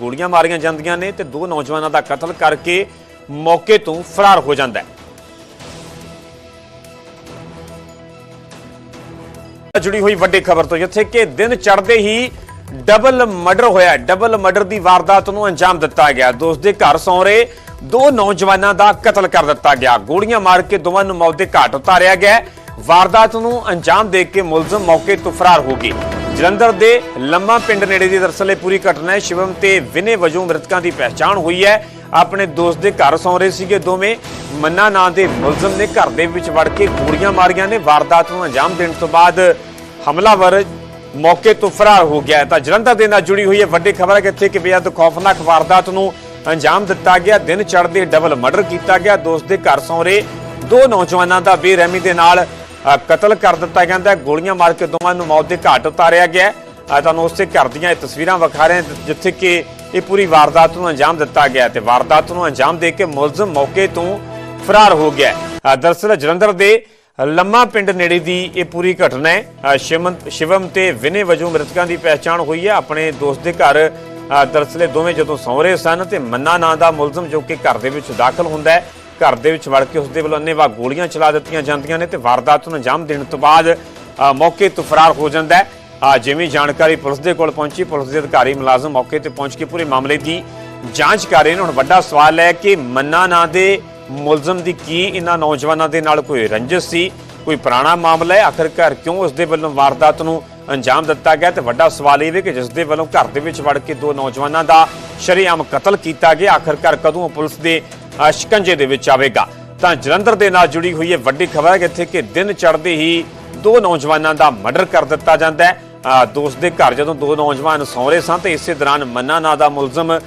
ਗੋਲੀਆਂ ਮਾਰੀਆਂ ਜਾਂਦੀਆਂ ਨੇ ਤੇ ਦੋ ਨੌਜਵਾਨਾਂ ਦਾ ਕਤਲ ਕਰਕੇ ਮੌਕੇ ਤੋਂ ਫਰਾਰ ਹੋ ਜਾਂਦਾ ਹੈ। ਜੁੜੀ ਹੋਈ ਵੱਡੀ ਖਬਰ ਤੋਂ ਜਿੱਥੇ ਕਿ ਦਿਨ ਚੜ੍ਹਦੇ ਹੀ ਡਬਲ ਮਰਡਰ ਹੋਇਆ। ਡਬਲ ਮਰਡਰ ਦੀ ਵਾਰਦਾਤ ਨੂੰ ਅੰਜਾਮ ਦਿੱਤਾ ਗਿਆ। ਦੋਸਤ ਦੇ ਘਰ ਸੌਂ ਰਹੇ ਦੋ ਨੌਜਵਾਨਾਂ ਦਾ ਕਤਲ ਕਰ ਦਿੱਤਾ ਗਿਆ। ਗੋਲੀਆਂ ਮਾਰ ਕੇ ਦੋਵਾਂ ਨੂੰ ਮੌਤ ਦੇ ਘਾਟ ਉਤਾਰਿਆ ਗਿਆ। ਵਾਰਦਾਤ ਨੂੰ ਅੰਜਾਮ ਦੇ ਕੇ ਮੁਲਜ਼ਮ ਮੌਕੇ ਤੋਂ ਫਰਾਰ ਹੋ ਗਏ। ਜਲੰਧਰ ਦੇ ਲੰਮਾ ਪਿੰਡ ਨੇੜੇ ਦੀ ਦਰਅਸਲ ਇਹ ਪੂਰੀ ਘਟਨਾ ਹੈ। ਸ਼ਿਵਮ ਤੇ ਵਿਨੇ ਵਜੋਂ ਮ੍ਰਿਤਕਾਂ ਦੀ ਪਹਿਚਾਣ ਹੋਈ ਹੈ। ਆਪਣੇ ਦੋਸਤ ਦੇ ਘਰ ਸੌਂ ਰਹੇ ਸੀਗੇ ਦੋਵੇਂ। ਮੰਨਾ ਨਾਂ ਦੇ ਮੁਲਜ਼ਮ ਨੇ ਘਰ ਦੇ ਵਿੱਚ ਵੜ ਕੇ ਗੋਲੀਆਂ ਮਾਰੀਆਂ ਨੇ। ਵਾਰਦਾਤ ਨੂੰ ਅੰਜਾਮ ਦੇਣ ਤੋਂ ਬਾਅਦ ਹਮਲਾਵਰ ਮੌਕੇ ਤੋਂ ਫਰਾਰ ਹੋ ਗਿਆ ਤਾਂ ਜਲੰਧਰ ਦੇ ਨਾਲ ਜੁੜੀ ਹੋਈ ਹੈ ਵੱਡੀ ਖਬਰ ਹੈ ਕਿ ਇੱਥੇ ਕਿ ਬੇहद ਖੌਫਨਾਕ ਵਾਰਦਾਤ ਨੂੰ ਅੰਜਾਮ ਦਿੱਤਾ ਗਿਆ। ਦਿਨ ਚੜ੍ਹਦੇ ਡਬਲ ਮਰਡਰ ਕੀਤਾ ਗਿਆ। ਦੋਸਤ ਦੇ ਘਰ ਸੌਂ ਦੋ ਨੌਜਵਾਨਾਂ ਦਾ ਬੇਰਹਿਮੀ ਦੇ ਨਾਲ ਕਤਲ ਕਰ ਦਿੱਤਾ ਜਾਂਦਾ ਗੋਲੀਆਂ ਮਾਰ ਕੇ ਦੋਵਾਂ ਨੂੰ ਮੌਤ ਦੇ ਘਾਟ ਉਤਾਰਿਆ ਗਿਆ ਤੁਹਾਨੂੰ ਉਸੇ ਘਰ ਦੀਆਂ ਇਹ ਤਸਵੀਰਾਂ ਵਿਖਾ ਰਹੇ ਜਿੱਥੇ ਕਿ ਇਹ ਪੂਰੀ ਵਾਰਦਾਤ ਨੂੰ ਅੰਜਾਮ ਦਿੱਤਾ ਗਿਆ ਤੇ ਵਾਰਦਾਤ ਨੂੰ ਅੰਜਾਮ ਦੇ ਕੇ ਮੁਲਜ਼ਮ ਮੌਕੇ ਤੋਂ ਫਰਾਰ ਹੋ ਗਿਆ ਹੈ। ਦਰਅਸਲ ਜਲੰਧਰ ਦੇ ਲੰਮਾ ਪਿੰਡ ਨੇੜੇ ਦੀ ਇਹ ਪੂਰੀ ਘਟਨਾ ਹੈ। ਅ, ਸ਼ਿਵਮ ਸ਼ਿਵਮ ਤੇ ਵਿਨੇ ਵਜੋਂ ਮ੍ਰਿਤਕਾਂ ਦੀ ਪਹਿਚਾਣ ਹੋਈ ਹੈ। ਆਪਣੇ ਦੋਸਤ ਦੇ ਘਰ ਅ, ਦਰਅਸਲ ਦੋਵੇਂ ਜਦੋਂ ਸੌਂ ਰਹੇ ਸਨ ਤੇ ਮੰਨਾ ਨਾਂ ਦਾ ਮੁਲਜ਼ਮ ਜੋ ਕਿ ਘਰ ਦੇ ਵਿੱਚ ਦਾਖਲ ਹੁੰਦਾ ਹੈ ਘਰ ਦੇ ਵਿੱਚ ਵੜ ਕੇ ਉਸ ਦੇ ਵੱਲੋਂ ਅੰਨੇਵਾਹ ਗੋਲੀਆਂ ਚਲਾ ਦਿੱਤੀਆਂ ਜਾਂਦੀਆਂ ਨੇ ਤੇ ਵਾਰਦਾਤ ਨੂੰ ਅੰਜਾਮ ਦੇਣ ਤੋਂ ਬਾਅਦ ਮੌਕੇ ਤੋਂ ਫਰਾਰ ਹੋ ਜਾਂਦਾ ਹੈ। ਜਿਵੇਂ ਜਾਣਕਾਰੀ ਪੁਲਿਸ ਦੇ ਕੋਲ ਪਹੁੰਚੀ ਪੁਲਿਸ ਦੇ ਅਧਿਕਾਰੀ ਮੁਲਾਜ਼ਮ ਮੌਕੇ ਤੇ ਪਹੁੰਚ ਕੇ ਪੂਰੇ ਮਾਮਲੇ ਦੀ ਜਾਂਚ ਕਰ ਰਹੇ ਨੇ। ਹੁਣ ਵੱਡਾ ਸਵਾਲ ਹੈ ਕਿ ਮੰਨਾ ਨਾਂ ਦੇ ਮੁਲਜ਼ਮ ਦੀ ਕੀ ਇਹਨਾਂ ਨੌਜਵਾਨਾਂ ਦੇ ਨਾਲ ਕੋਈ ਰੰਜਿਸ਼ ਸੀ? ਕੋਈ ਪੁਰਾਣਾ ਮਾਮਲਾ ਹੈ? ਆਖਰਕਾਰ ਕਿਉਂ ਉਸ ਦੇ ਵੱਲੋਂ ਵਾਰਦਾਤ ਨੂੰ ਅੰਜਾਮ ਦਿੱਤਾ ਗਿਆ? ਤੇ ਵੱਡਾ ਸਵਾਲ ਇਹ ਵੀ ਕਿ ਜਿਸ ਦੇ ਵੱਲੋਂ ਘਰ ਦੇ ਵਿੱਚ ਵੜ ਕੇ ਦੋ ਨੌਜਵਾਨਾਂ ਦਾ ਸ਼ਰੇਆਮ ਕਤਲ ਕੀਤਾ ਗਿਆ ਆਖਰਕਾਰ ਕਦੋਂ ਪੁਲਿਸ ਦੇ ਸ਼ਿਕੰਜੇ ਦੇ ਵਿੱਚ ਆਵੇਗਾ? ਤਾਂ ਜਲੰਧਰ ਦੇ ਨਾਲ ਜੁੜੀ ਹੋਈ ਇਹ ਵੱਡੀ ਖਬਰ ਹੈ ਕਿ ਇੱਥੇ ਕਿ ਦਿਨ ਚੜ੍ਹਦੇ ਹੀ ਦੋ ਨੌਜਵਾਨਾਂ ਦਾ ਮਰਡਰ ਕਰ ਦਿੱਤਾ ਜਾਂਦਾ ਹੈ। ਅ, ਦੋਸਤ ਦੇ ਘਰ ਜਦੋਂ ਦੋ ਨੌਜਵਾਨ ਸੌਂ ਸਨ ਤੇ ਇਸੇ ਦੌਰਾਨ ਮੰਨਾ ਨਾਂ ਦਾ ਮੁਲਜ਼ਮ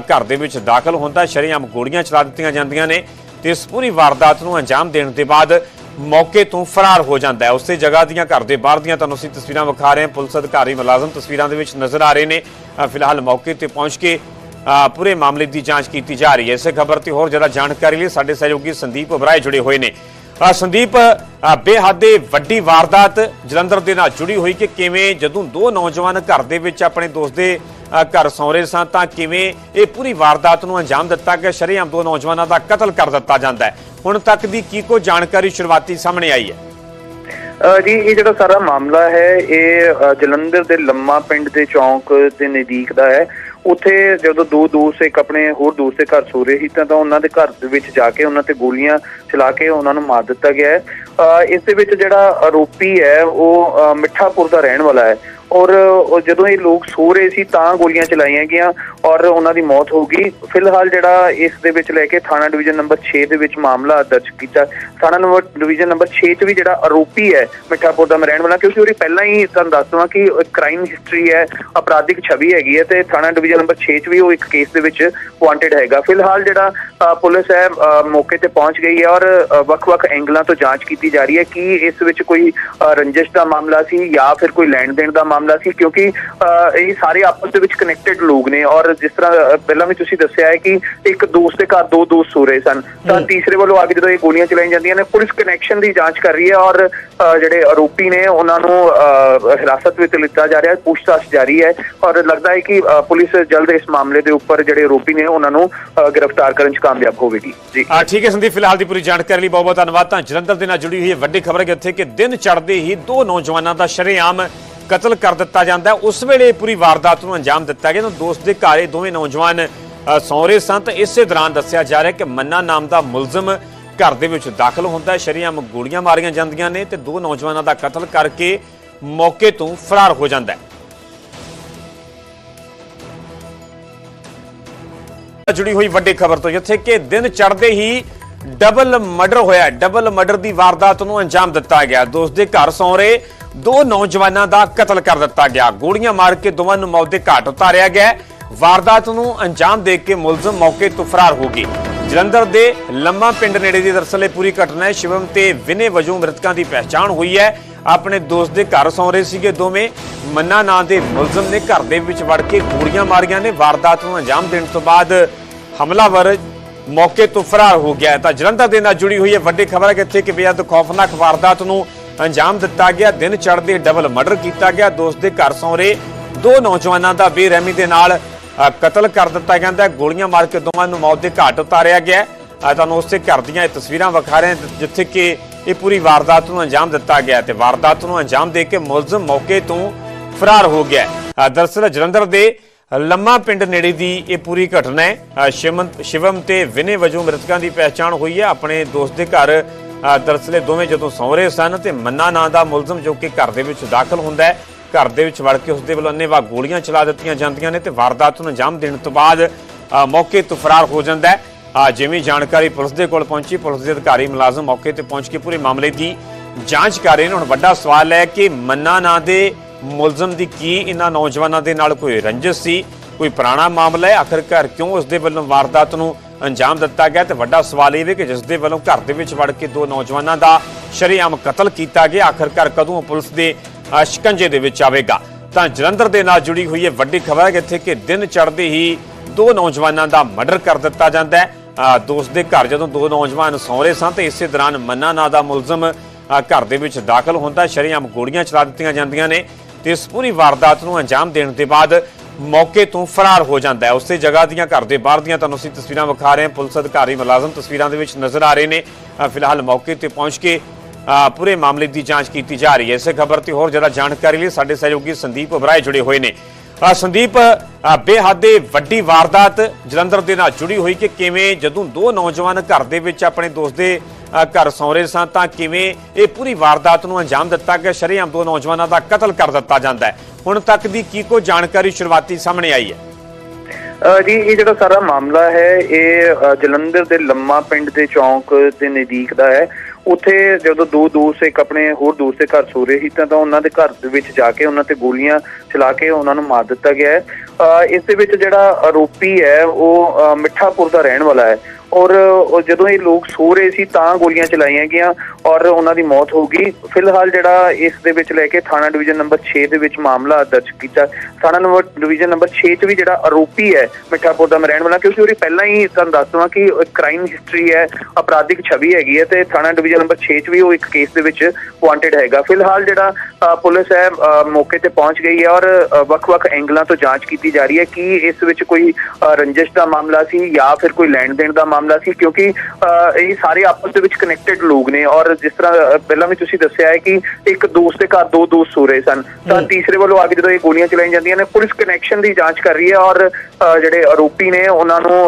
ਘਰ ਦੇ ਵਿੱਚ ਦਾਖਲ ਹੁੰਦਾ ਸ਼ਰੇਆਮ ਗੋਲੀਆਂ ਚਲਾ ਦਿੱਤੀਆਂ ਜਾਂਦੀਆਂ ਨੇ। ਤੇ ਇਸ ਪੂਰੀ ਵਾਰਦਾਤ ਨੂੰ ਅੰਜਾਮ ਦੇਣ ਦੇ ਬਾਅਦ ਮੌਕੇ ਤੋਂ ਫਰਾਰ ਹੋ ਜਾਂਦਾ ਹੈ। ਉਸੇ ਜਗ੍ਹਾ ਦੀਆਂ ਘਰ ਦੇ ਬਾਹਰ ਦੀਆਂ ਤੁਹਾਨੂੰ ਅਸੀਂ ਤਸਵੀਰਾਂ ਵਿਖਾ ਰਹੇ ਹਾਂ। ਪੁਲਿਸ ਅਧਿਕਾਰੀ ਮੁਲਾਜ਼ਮ ਤਸਵੀਰਾਂ ਦੇ ਵਿੱਚ ਨਜ਼ਰ ਆ ਰਹੇ ਨੇ। ਫਿਲਹਾਲ ਮੌਕੇ ਤੇ ਪਹੁੰਚ ਕੇ ਪੂਰੇ ਮਾਮਲੇ ਦੀ ਜਾਂਚ ਕੀਤੀ ਜਾ ਰਹੀ ਹੈ। ਇਸੇ ਖਬਰ ਤੇ ਹੋਰ ਜ਼ਿਆਦਾ ਜਾਣਕਾਰੀ ਲਈ ਸਾਡੇ ਸਹਿਯੋਗੀ ਸੰਦੀਪ ਉਬਰਾਏ ਜੁੜੇ ਹੋਏ ਨੇ। ਸੰਦੀਪ ਅ, ਬੇਹੱਦੇ ਵੱਡੀ ਵਾਰਦਾਤ ਜਲੰਧਰ ਦੇ ਨਾਲ ਜੁੜੀ ਹੋਈ ਕਿ ਕਿਵੇਂ ਜਦੋਂ ਦੋ ਨੌਜਵਾਨ ਘਰ ਦੇ ਵਿੱਚ ਆਪਣੇ ਦੋਸਤ ਦੇ ਘਰ ਸੌਂ ਰਹੇ ਸਨ ਤਾਂ ਕਿਵੇਂ ਇਹ ਪੂਰੀ ਵਾਰਦਾਤ ਨੂੰ ਅੰਜਾਮ ਦਿੱਤਾ ਗਿਆ? ਸ਼ਰੇਆਮ ਦੋ ਨੌਜਵਾਨਾਂ ਦਾ ਕਤਲ ਕਰ ਦਿੱਤਾ ਜਾਂਦਾ ਹੈ। ਹੁਣ ਤੱਕ ਦੀ ਕੀ ਕੋ ਜਾਣਕਾਰੀ ਸ਼ੁਰੂਆਤੀ ਸਾਹਮਣੇ ਆਈ ਹੈ? ਜੀ ਇਹ ਜਿਹੜਾ ਸਾਰਾ ਮਾਮਲਾ ਹੈ ਇਹ ਜਲੰਧਰ ਦੇ ਲੰਮਾ ਪਿੰਡ ਦੇ ਚੌਂਕ ਦੇ ਨਜ਼ਦੀਕ ਦਾ ਹੈ। ਉੱਥੇ ਜਦੋਂ ਦੋ ਦੋਸਤ ਇੱਕ ਆਪਣੇ ਹੋਰ ਦੋਸਤ ਦੇ ਘਰ ਸੋ ਰਹੇ ਸੀ ਤਾਂ ਉਹਨਾਂ ਦੇ ਘਰ ਦੇ ਵਿੱਚ ਜਾ ਕੇ ਉਹਨਾਂ ਤੇ ਗੋਲੀਆਂ ਚਲਾ ਕੇ ਉਹਨਾਂ ਨੂੰ ਮਾਰ ਦਿੱਤਾ ਗਿਆ ਹੈ। ਅ, ਇਸ ਦੇ ਵਿੱਚ ਜਿਹੜਾ ਆਰੋਪੀ ਹੈ ਉਹ ਮਿੱਠਾਪੁਰ ਦਾ ਰਹਿਣ ਵਾਲਾ ਹੈ। ਔਰ ਜਦੋਂ ਇਹ ਲੋਕ ਸੋ ਰਹੇ ਸੀ ਤਾਂ ਗੋਲੀਆਂ ਚਲਾਈਆਂ ਗਈਆਂ ਔਰ ਉਹਨਾਂ ਦੀ ਮੌਤ ਹੋ ਗਈ। ਫਿਲਹਾਲ ਜਿਹੜਾ ਇਸ ਦੇ ਵਿੱਚ ਲੈ ਕੇ ਥਾਣਾ ਡਿਵੀਜ਼ਨ ਨੰਬਰ 6 ਦੇ ਵਿੱਚ ਮਾਮਲਾ ਦਰਜ ਕੀਤਾ। ਥਾਣਾ ਨੰਬਰ ਡਿਵੀਜ਼ਨ ਨੰਬਰ 6 'ਚ ਵੀ ਜਿਹੜਾ ਆਰੋਪੀ ਹੈ, ਮਿੱਠਾਪੁਰ ਦਾ ਰਹਿਣ ਵਾਲਾ, ਕਿਉਂਕਿ ਉਹਦੀ ਪਹਿਲਾਂ ਹੀ ਤੁਹਾਨੂੰ ਦੱਸ ਦਵਾਂ ਕਿ ਕ੍ਰਾਈਮ ਹਿਸਟਰੀ ਹੈ, ਅਪਰਾਧਿਕ ਛਵੀ ਹੈਗੀ ਹੈ ਤੇ ਥਾਣਾ ਡਿਵੀਜ਼ਨ ਨੰਬਰ 6 'ਚ ਵੀ ਉਹ ਇੱਕ ਕੇਸ ਦੇ ਵਿੱਚ ਵਾਂਟਡ ਹੈਗਾ। ਫਿਲਹਾਲ ਜਿਹੜਾ ਪੁਲਿਸ ਹੈ ਮੌਕੇ ਤੇ ਪਹੁੰਚ ਗਈ ਹੈ ਔਰ ਵੱਖ-ਵੱਖ ਐਂਗਲਾਂ ਤੋਂ ਜਾਂਚ ਕੀਤੀ ਜਾ ਰਹੀ ਹੈ ਕਿ ਇਸ ਵਿੱਚ ਕੋਈ ਰੰਜਿਸ਼ ਦਾ ਮਾਮਲਾ ਸੀ ਜਾਂ ਫਿਰ ਕੋਈ ਲੈਣ ਦੇਣ ਦਾ ਮਾਮਲਾ ਸੀ ਕਿਉਂਕਿ ਇਹ ਸਾਰੇ ਆਪਸ ਦੇ ਵਿੱਚ ਕਨੈਕਟਡ ਲੋਕ ਨੇ ਔਰ ਜਿਸ ਤਰ੍ਹਾਂ ਪਹਿਲਾਂ ਵੀ ਤੁਸੀਂ ਦੱਸਿਆ ਹੈ ਕਿ ਇੱਕ ਦੋਸਤ ਦੇ ਘਰ ਦੋ ਦੋਸਤ ਸੋ ਰਹੇ ਸਨ। ਤਾਂ ਤੀਸਰੇ ਵੱਲੋਂ ਆ ਕੇ ਜਦੋਂ ਇਹ ਗੋਲੀਆਂ ਚਲਾਈਆਂ ਜਾਂਦੀਆਂ ਨੇ ਪੁਲਿਸ ਕਨੈਕਸ਼ਨ ਦੀ ਜਾਂਚ ਕਰ ਰਹੀ ਹੈ ਔਰ ਜਿਹੜੇ ਆਰੋਪੀ ਨੇ ਉਹਨਾਂ ਨੂੰ ਹਿਰਾਸਤ ਵਿੱਚ ਲਿੱਤਾ ਜਾ ਰਿਹਾ ਹੈ ਪੁੱਛਤਾਛ ਜਾਰੀ ਹੈ ਔਰ ਲੱਗਦਾ ਹੈ ਕਿ ਪੁਲਿਸ ਜਲਦ ਇਸ ਮਾਮਲੇ ਦੇ ਉੱਪਰ ਜਿਹੜੇ ਆਰੋਪੀ ਨੇ ਉਹਨਾਂ ਨੂੰ ਗ੍ਰਿਫਤਾਰ ਕਰਨ 'ਚ ਕਾਮਯਾਬ ਹੋਵੇਗੀ। ਜੀ। ਆ ਠੀਕ ਹੈ ਸੰਦੀਪ ਫਿਲਹਾਲ ਦੀ ਪੂਰੀ ਜਾਣਕਾਰੀ ਲਈ ਬਹੁਤ ਬਹੁਤ ਧੰਨਵਾਦ। ਤਾਂ ਜਲੰਧਰ ਦੇ ਨਾਲ ਜੁੜੀ ਹੋਈ ਹੈ ਵੱਡੀ ਖਬਰ ਹੈ ਕਿ ਇੱਥੇ ਕਿ ਦਿਨ ਚੜ੍ਹਦੇ ਹੀ ਦੋ ਨੌਜਵਾਨਾਂ ਦਾ ਸ਼ਰੇਆਮ ਕਤਲ ਕਰ ਦਿੱਤਾ ਜਾਂਦਾ ਉਸ ਵੇਲੇ ਪੂਰੀ ਵਾਰਦਾਤ ਨੂੰ ਅੰਜਾਮ ਦਿੱਤਾ ਗਿਆ। ਤਾਂ ਦੋਸਤ ਦੇ ਘਰ ਇਹ ਦੋਵੇਂ ਨੌਜਵਾਨ ਅ, ਸਨ। ਤਾਂ ਇਸੇ ਦੌਰਾਨ ਦੱਸਿਆ ਜਾ ਰਿਹਾ ਕਿ ਮੰਨਾ ਨਾਮ ਦਾ ਮੁਲਜ਼ਮ ਘਰ ਦੇ ਵਿੱਚ ਦਾਖਲ ਹੁੰਦਾ ਹੈ। ਗੋਲੀਆਂ ਮਾਰੀਆਂ ਜਾਂਦੀਆਂ ਨੇ ਤੇ ਦੋ ਨੌਜਵਾਨਾਂ ਦਾ ਕਤਲ ਕਰਕੇ ਮੌਕੇ ਤੋਂ ਫਰਾਰ ਹੋ ਜਾਂਦਾ ਹੈ। ਜੁੜੀ ਹੋਈ ਵੱਡੀ ਖਬਰ ਤੋਂ ਜਿੱਥੇ ਕਿ ਦਿਨ ਚੜ੍ਹਦੇ ਹੀ ਡਬਲ ਮਰਡਰ ਹੋਇਆ ਡਬਲ ਮਰਡਰ ਦੀ ਵਾਰਦਾਤ ਨੂੰ ਅੰਜਾਮ ਦਿੱਤਾ ਗਿਆ। ਦੋਸਤ ਦੇ ਘਰ ਸੌਂ ਰਹੇ ਦੋ ਨੌਜਵਾਨਾਂ ਦਾ ਕਤਲ ਕਰ ਦਿੱਤਾ ਗਿਆ। ਗੋਲੀਆਂ ਮਾਰ ਕੇ ਦੋਵਾਂ ਨੂੰ ਮੌਤ ਦੇ ਘਾਟ ਉਤਾਰਿਆ ਗਿਆ। ਵਾਰਦਾਤ ਨੂੰ ਅੰਜਾਮ ਦੇ ਕੇ ਮੁਲਜ਼ਮ ਮੌਕੇ ਤੋਂ ਫਰਾਰ ਹੋ ਗਏ। ਜਲੰਧਰ ਦੇ ਲੰਮਾ ਪਿੰਡ ਨੇੜੇ ਦੀ ਦਰਅਸਲ ਇਹ ਪੂਰੀ ਘਟਨਾ ਹੈ। ਸ਼ਿਵਮ ਤੇ ਵਿਨੇ ਵਜੋਂ ਮ੍ਰਿਤਕਾਂ ਦੀ ਪਹਿਚਾਣ ਹੋਈ ਹੈ। ਆਪਣੇ ਦੋਸਤ ਦੇ ਘਰ ਸੌਂ ਰਹੇ ਸੀਗੇ ਦੋਵੇਂ। ਮੰਨਾ ਨਾਂ ਦੇ ਮੁਲਜ਼ਮ ਨੇ ਘਰ ਦੇ ਵਿੱਚ ਵੜ ਕੇ ਗੋਲੀਆਂ ਮਾਰੀਆਂ ਨੇ। ਵਾਰਦਾਤ ਨੂੰ ਅੰਜਾਮ ਦੇਣ ਤੋਂ ਬਾਅਦ ਹਮਲਾਵਰ ਮੌਕੇ ਤੋਂ ਫਰਾਰ ਹੋ ਗਿਆ ਤਾਂ ਜਲੰਧਰ ਦੇ ਨਾਲ ਜੁੜੀ ਹੋਈ ਹੈ ਵੱਡੀ ਖਬਰ ਹੈ ਕਿ ਇੱਥੇ ਕਿ ਬੇਅਦ ਖੌਫਨਾਕ ਵਾਰਦਾਤ ਨੂੰ ਅੰਜਾਮ ਦਿੱਤਾ ਗਿਆ। ਦਿਨ ਚੜ੍ਹਦੇ ਡਬਲ ਮਰਡਰ ਕੀਤਾ ਗਿਆ। ਦੋਸਤ ਦੇ ਘਰ ਸੌਂ ਦੋ ਨੌਜਵਾਨਾਂ ਦਾ ਬੇਰਹਿਮੀ ਦੇ ਨਾਲ ਕਤਲ ਕਰ ਦਿੱਤਾ ਗਿਆ ਗੋਲੀਆਂ ਮਾਰ ਕੇ ਦੋਵਾਂ ਨੂੰ ਮੌਤ ਦੇ ਘਾਟ ਉਤਾਰਿਆ ਗਿਆ ਤੁਹਾਨੂੰ ਉਸੇ ਘਰ ਦੀਆਂ ਇਹ ਤਸਵੀਰਾਂ ਵਿਖਾ ਰਹੇ ਜਿੱਥੇ ਕਿ ਇਹ ਪੂਰੀ ਵਾਰਦਾਤ ਨੂੰ ਅੰਜਾਮ ਦਿੱਤਾ ਗਿਆ ਤੇ ਵਾਰਦਾਤ ਨੂੰ ਅੰਜਾਮ ਦੇ ਕੇ ਮੁਲਜ਼ਮ ਮੌਕੇ ਤੋਂ ਫਰਾਰ ਹੋ ਗਿਆ ਹੈ। ਦਰਅਸਲ ਜਲੰਧਰ ਦੇ ਲੰਮਾ ਪਿੰਡ ਨੇੜੇ ਦੀ ਇਹ ਪੂਰੀ ਘਟਨਾ ਹੈ। ਅ, ਸ਼ਿਵਮ ਸ਼ਿਵਮ ਤੇ ਵਿਨੇ ਵਜੋਂ ਮ੍ਰਿਤਕਾਂ ਦੀ ਪਹਿਚਾਣ ਹੋਈ ਹੈ। ਆਪਣੇ ਦੋਸਤ ਦੇ ਘਰ ਅ, ਦੋਵੇਂ ਜਦੋਂ ਸੌਂ ਸਨ ਤੇ ਮੰਨਾ ਨਾਂ ਦਾ ਮੁਲਜ਼ਮ ਜੋ ਕਿ ਘਰ ਦੇ ਵਿੱਚ ਦਾਖਲ ਹੁੰਦਾ ਹੈ ਘਰ ਦੇ ਵਿੱਚ ਵੜ ਕੇ ਉਸ ਦੇ ਵੱਲੋਂ ਅੰਨੇਵਾਹ ਗੋਲੀਆਂ ਚਲਾ ਦਿੱਤੀਆਂ ਜਾਂਦੀਆਂ ਨੇ ਤੇ ਵਾਰਦਾਤ ਨੂੰ ਅੰਜਾਮ ਦੇਣ ਤੋਂ ਬਾਅਦ ਮੌਕੇ ਤੋਂ ਫਰਾਰ ਹੋ ਜਾਂਦਾ ਹੈ। ਜਿਵੇਂ ਜਾਣਕਾਰੀ ਪੁਲਿਸ ਦੇ ਕੋਲ ਪਹੁੰਚੀ ਪੁਲਿਸ ਦੇ ਅਧਿਕਾਰੀ ਮੁਲਾਜ਼ਮ ਮੌਕੇ ਤੇ ਪਹੁੰਚ ਕੇ ਪੂਰੇ ਮਾਮਲੇ ਦੀ ਜਾਂਚ ਕਰ ਰਹੇ ਨੇ। ਹੁਣ ਵੱਡਾ ਸਵਾਲ ਹੈ ਕਿ ਮੰਨਾ ਨਾਂ ਦੇ ਮੁਲਜ਼ਮ ਦੀ ਕੀ ਇਹਨਾਂ ਨੌਜਵਾਨਾਂ ਦੇ ਨਾਲ ਕੋਈ ਰੰਜਿਸ਼ ਸੀ ਕੋਈ ਪੁਰਾਣਾ ਮਾਮਲਾ ਹੈ? ਆਖਰਕਾਰ ਕਿਉਂ ਉਸ ਦੇ ਵੱਲੋਂ ਵਾਰਦਾਤ ਨੂੰ ਅੰਜਾਮ ਦਿੱਤਾ ਗਿਆ ਤੇ ਵੱਡਾ ਸਵਾਲ ਇਹ ਵੀ ਕਿ ਜਿਸ ਦੇ ਵੱਲੋਂ ਘਰ ਦੇ ਵਿੱਚ ਵੜ ਕੇ ਦੋ ਨੌਜਵਾਨਾਂ ਦਾ ਸ਼ਰੇਆਮ ਕਤਲ ਕੀਤਾ ਗਿਆ, ਆਖਰਕਾਰ ਕਦੋਂ ਪੁਲਿਸ ਦੇ ਸ਼ਿਕੰਜੇ ਦੇ ਵਿੱਚ ਆਵੇਗਾ? ਤਾਂ ਜਲੰਧਰ ਦੇ ਨਾਲ ਜੁੜੀ ਹੋਈ ਹੈ ਵੱਡੀ ਖਬਰ ਹੈ ਕਿ ਇੱਥੇ ਕਿ ਦਿਨ ਚੜ੍ਹਦੇ ਹੀ ਦੋ ਨੌਜਵਾਨਾਂ ਦਾ ਮਰਡਰ ਕਰ ਦਿੱਤਾ ਜਾਂਦਾ ਹੈ। ਦੋਸਤ ਦੇ ਘਰ ਜਦੋਂ ਦੋ ਨੌਜਵਾਨ ਸੌਂ ਰਹੇ ਸਨ ਤੇ ਇਸੇ ਦੌਰਾਨ ਮੰਨਾ ਨਾਂ ਦਾ ਮੁਲਜ਼ਮ ਘਰ ਦੇ ਵਿੱਚ ਦਾਖਲ ਹੁੰਦਾ ਸ਼ਰੇਆਮ ਗੋਲੀਆਂ ਚਲਾ ਦਿੱਤੀਆਂ ਜਾਂਦੀਆਂ ਨੇ। ਤੇ ਇਸ ਪੂਰੀ ਵਾਰਦਾਤ ਨੂੰ ਅੰਜਾਮ ਦੇਣ ਦੇ ਬਾਅਦ ਮੌਕੇ ਤੋਂ ਫਰਾਰ ਹੋ ਜਾਂਦਾ ਹੈ। ਉਸੇ ਜਗ੍ਹਾ ਦੀਆਂ ਘਰ ਦੇ ਬਾਹਰ ਦੀਆਂ ਤੁਹਾਨੂੰ ਅਸੀਂ ਤਸਵੀਰਾਂ ਵਿਖਾ ਰਹੇ ਹਾਂ। ਪੁਲਿਸ ਅਧਿਕਾਰੀ ਮੁਲਾਜ਼ਮ ਤਸਵੀਰਾਂ ਦੇ ਵਿੱਚ ਨਜ਼ਰ ਆ ਰਹੇ ਨੇ। ਫਿਲਹਾਲ ਮੌਕੇ ਤੇ ਪਹੁੰਚ ਕੇ ਪੂਰੇ ਮਾਮਲੇ ਦੀ ਜਾਂਚ ਕੀਤੀ ਜਾ ਰਹੀ ਹੈ। ਇਸੇ ਖਬਰ ਤੇ ਹੋਰ ਜ਼ਿਆਦਾ ਜਾਣਕਾਰੀ ਲਈ ਸਾਡੇ ਸਹਿਯੋਗੀ ਸੰਦੀਪ ਬਰਾਏ ਜੁੜੇ ਹੋਏ ਨੇ। ਸੰਦੀਪ ਅ, ਬੇਹੱਦੇ ਵੱਡੀ ਵਾਰਦਾਤ ਜਲੰਧਰ ਦੇ ਨਾਲ ਜੁੜੀ ਹੋਈ ਕਿ ਕਿਵੇਂ ਜਦੋਂ ਦੋ ਨੌਜਵਾਨ ਘਰ ਦੇ ਵਿੱਚ ਆਪਣੇ ਦੋਸਤ ਦੇ ਘਰ ਸੌਂ ਰਹੇ ਸਨ ਤਾਂ ਕਿਵੇਂ ਇਹ ਪੂਰੀ ਵਾਰਦਾਤ ਨੂੰ ਅੰਜਾਮ ਦਿੱਤਾ ਗਿਆ? ਸ਼ਰੇਆਮ ਦੋ ਨੌਜਵਾਨਾਂ ਦਾ ਕਤਲ ਕਰ ਦਿੱਤਾ ਜਾਂਦਾ ਹੈ। ਹੁਣ ਤੱਕ ਦੀ ਕੀ ਕੋਈ ਜਾਣਕਾਰੀ ਸ਼ੁਰੂਆਤੀ ਸਾਹਮਣੇ ਆਈ ਹੈ? ਜੀ ਇਹ ਜਿਹੜਾ ਸਾਰਾ ਮਾਮਲਾ ਹੈ ਇਹ ਜਲੰਧਰ ਦੇ ਲੰਮਾ ਪਿੰਡ ਦੇ ਚੌਂਕ ਦੇ ਨਜ਼ਦੀਕ ਦਾ ਹੈ। ਉੱਥੇ ਜਦੋਂ ਦੋ ਦੋਸਤ ਇੱਕ ਆਪਣੇ ਹੋਰ ਦੋਸਤ ਦੇ ਘਰ ਸੋ ਰਹੇ ਸੀ ਤਾਂ ਉਹਨਾਂ ਦੇ ਘਰ ਦੇ ਵਿੱਚ ਜਾ ਕੇ ਉਹਨਾਂ ਤੇ ਗੋਲੀਆਂ ਚਲਾ ਕੇ ਉਹਨਾਂ ਨੂੰ ਮਾਰ ਦਿੱਤਾ ਗਿਆ ਹੈ। ਅ, ਇਸ ਦੇ ਵਿੱਚ ਜਿਹੜਾ ਆਰੋਪੀ ਹੈ ਉਹ ਮਿੱਠਾਪੁਰ ਦਾ ਰਹਿਣ ਵਾਲਾ ਹੈ। ਔਰ ਜਦੋਂ ਇਹ ਲੋਕ ਸੋ ਰਹੇ ਸੀ ਤਾਂ ਗੋਲੀਆਂ ਚਲਾਈਆਂ ਗਈਆਂ। ਔਰ ਉਹਨਾਂ ਦੀ ਮੌਤ ਹੋ ਗਈ ਫਿਲਹਾਲ ਜਿਹੜਾ ਇਸ ਦੇ ਵਿੱਚ ਲੈ ਕੇ ਥਾਣਾ ਡਿਵੀਜ਼ਨ ਨੰਬਰ 6 ਦੇ ਵਿੱਚ ਮਾਮਲਾ ਦਰਜ ਕੀਤਾ। ਥਾਣਾ ਨੰਬਰ ਡਿਵੀਜ਼ਨ ਨੰਬਰ 6 ਚ ਵੀ ਜਿਹੜਾ ਆਰੋਪੀ ਹੈ ਮਿੱਠਾਪੁਰ ਦਾ ਮੈਂ ਰਹਿਣ ਵਾਲਾ ਕਿਉਂਕਿ ਉਹਦੀ ਪਹਿਲਾਂ ਹੀ ਤੁਹਾਨੂੰ ਦੱਸ ਦਵਾਂ ਕਿ ਕ੍ਰਾਈਮ ਹਿਸਟਰੀ ਹੈ ਅਪਰਾਧਿਕ ਛਵੀ ਹੈਗੀ ਹੈ ਤੇ ਥਾਣਾ ਡਿਵੀਜ਼ਨ ਨੰਬਰ 6 ਚ ਵੀ ਉਹ ਇੱਕ ਕੇਸ ਦੇ ਵਿੱਚ ਵਾਂਟਡ ਹੈਗਾ। ਫਿਲਹਾਲ ਜਿਹੜਾ ਪੁਲਿਸ ਹੈ ਮੌਕੇ ਤੇ ਪਹੁੰਚ ਗਈ ਹੈ ਔਰ ਵੱਖ-ਵੱਖ ਐਂਗਲਾਂ ਤੋਂ ਜਾਂਚ ਕੀਤੀ ਜਾ ਰਹੀ ਹੈ ਕਿ ਇਸ ਵਿੱਚ ਕੋਈ ਅ, ਰੰਜਿਸ਼ ਦਾ ਮਾਮਲਾ ਸੀ ਜਾਂ ਫਿਰ ਕੋਈ ਲੈਣ ਦੇਣ ਦਾ ਮਾਮਲਾ ਸੀ ਕਿਉਂਕਿ ਇਹ ਸਾਰੇ ਆਪਸ ਦੇ ਵਿੱਚ ਕਨੈਕਟਡ ਲੋਕ ਨੇ ਔਰ ਜਿਸ ਤਰ੍ਹਾਂ ਪਹਿਲਾਂ ਵੀ ਤੁਸੀਂ ਦੱਸਿਆ ਹੈ ਕਿ ਇੱਕ ਦੋਸਤ ਦੇ ਘਰ ਦੋ ਦੋਸਤ ਸੋ ਰਹੇ ਸਨ। ਤਾਂ ਤੀਸਰੇ ਵੱਲੋਂ ਆ ਕੇ ਜਦੋਂ ਇਹ ਗੋਲੀਆਂ ਚਲਾਈਆਂ ਜਾਂਦੀਆਂ ਨੇ ਪੁਲਿਸ ਕਨੈਕਸ਼ਨ ਦੀ ਜਾਂਚ ਕਰ ਰਹੀ ਹੈ ਔਰ ਜਿਹੜੇ ਆਰੋਪੀ ਨੇ ਉਹਨਾਂ ਨੂੰ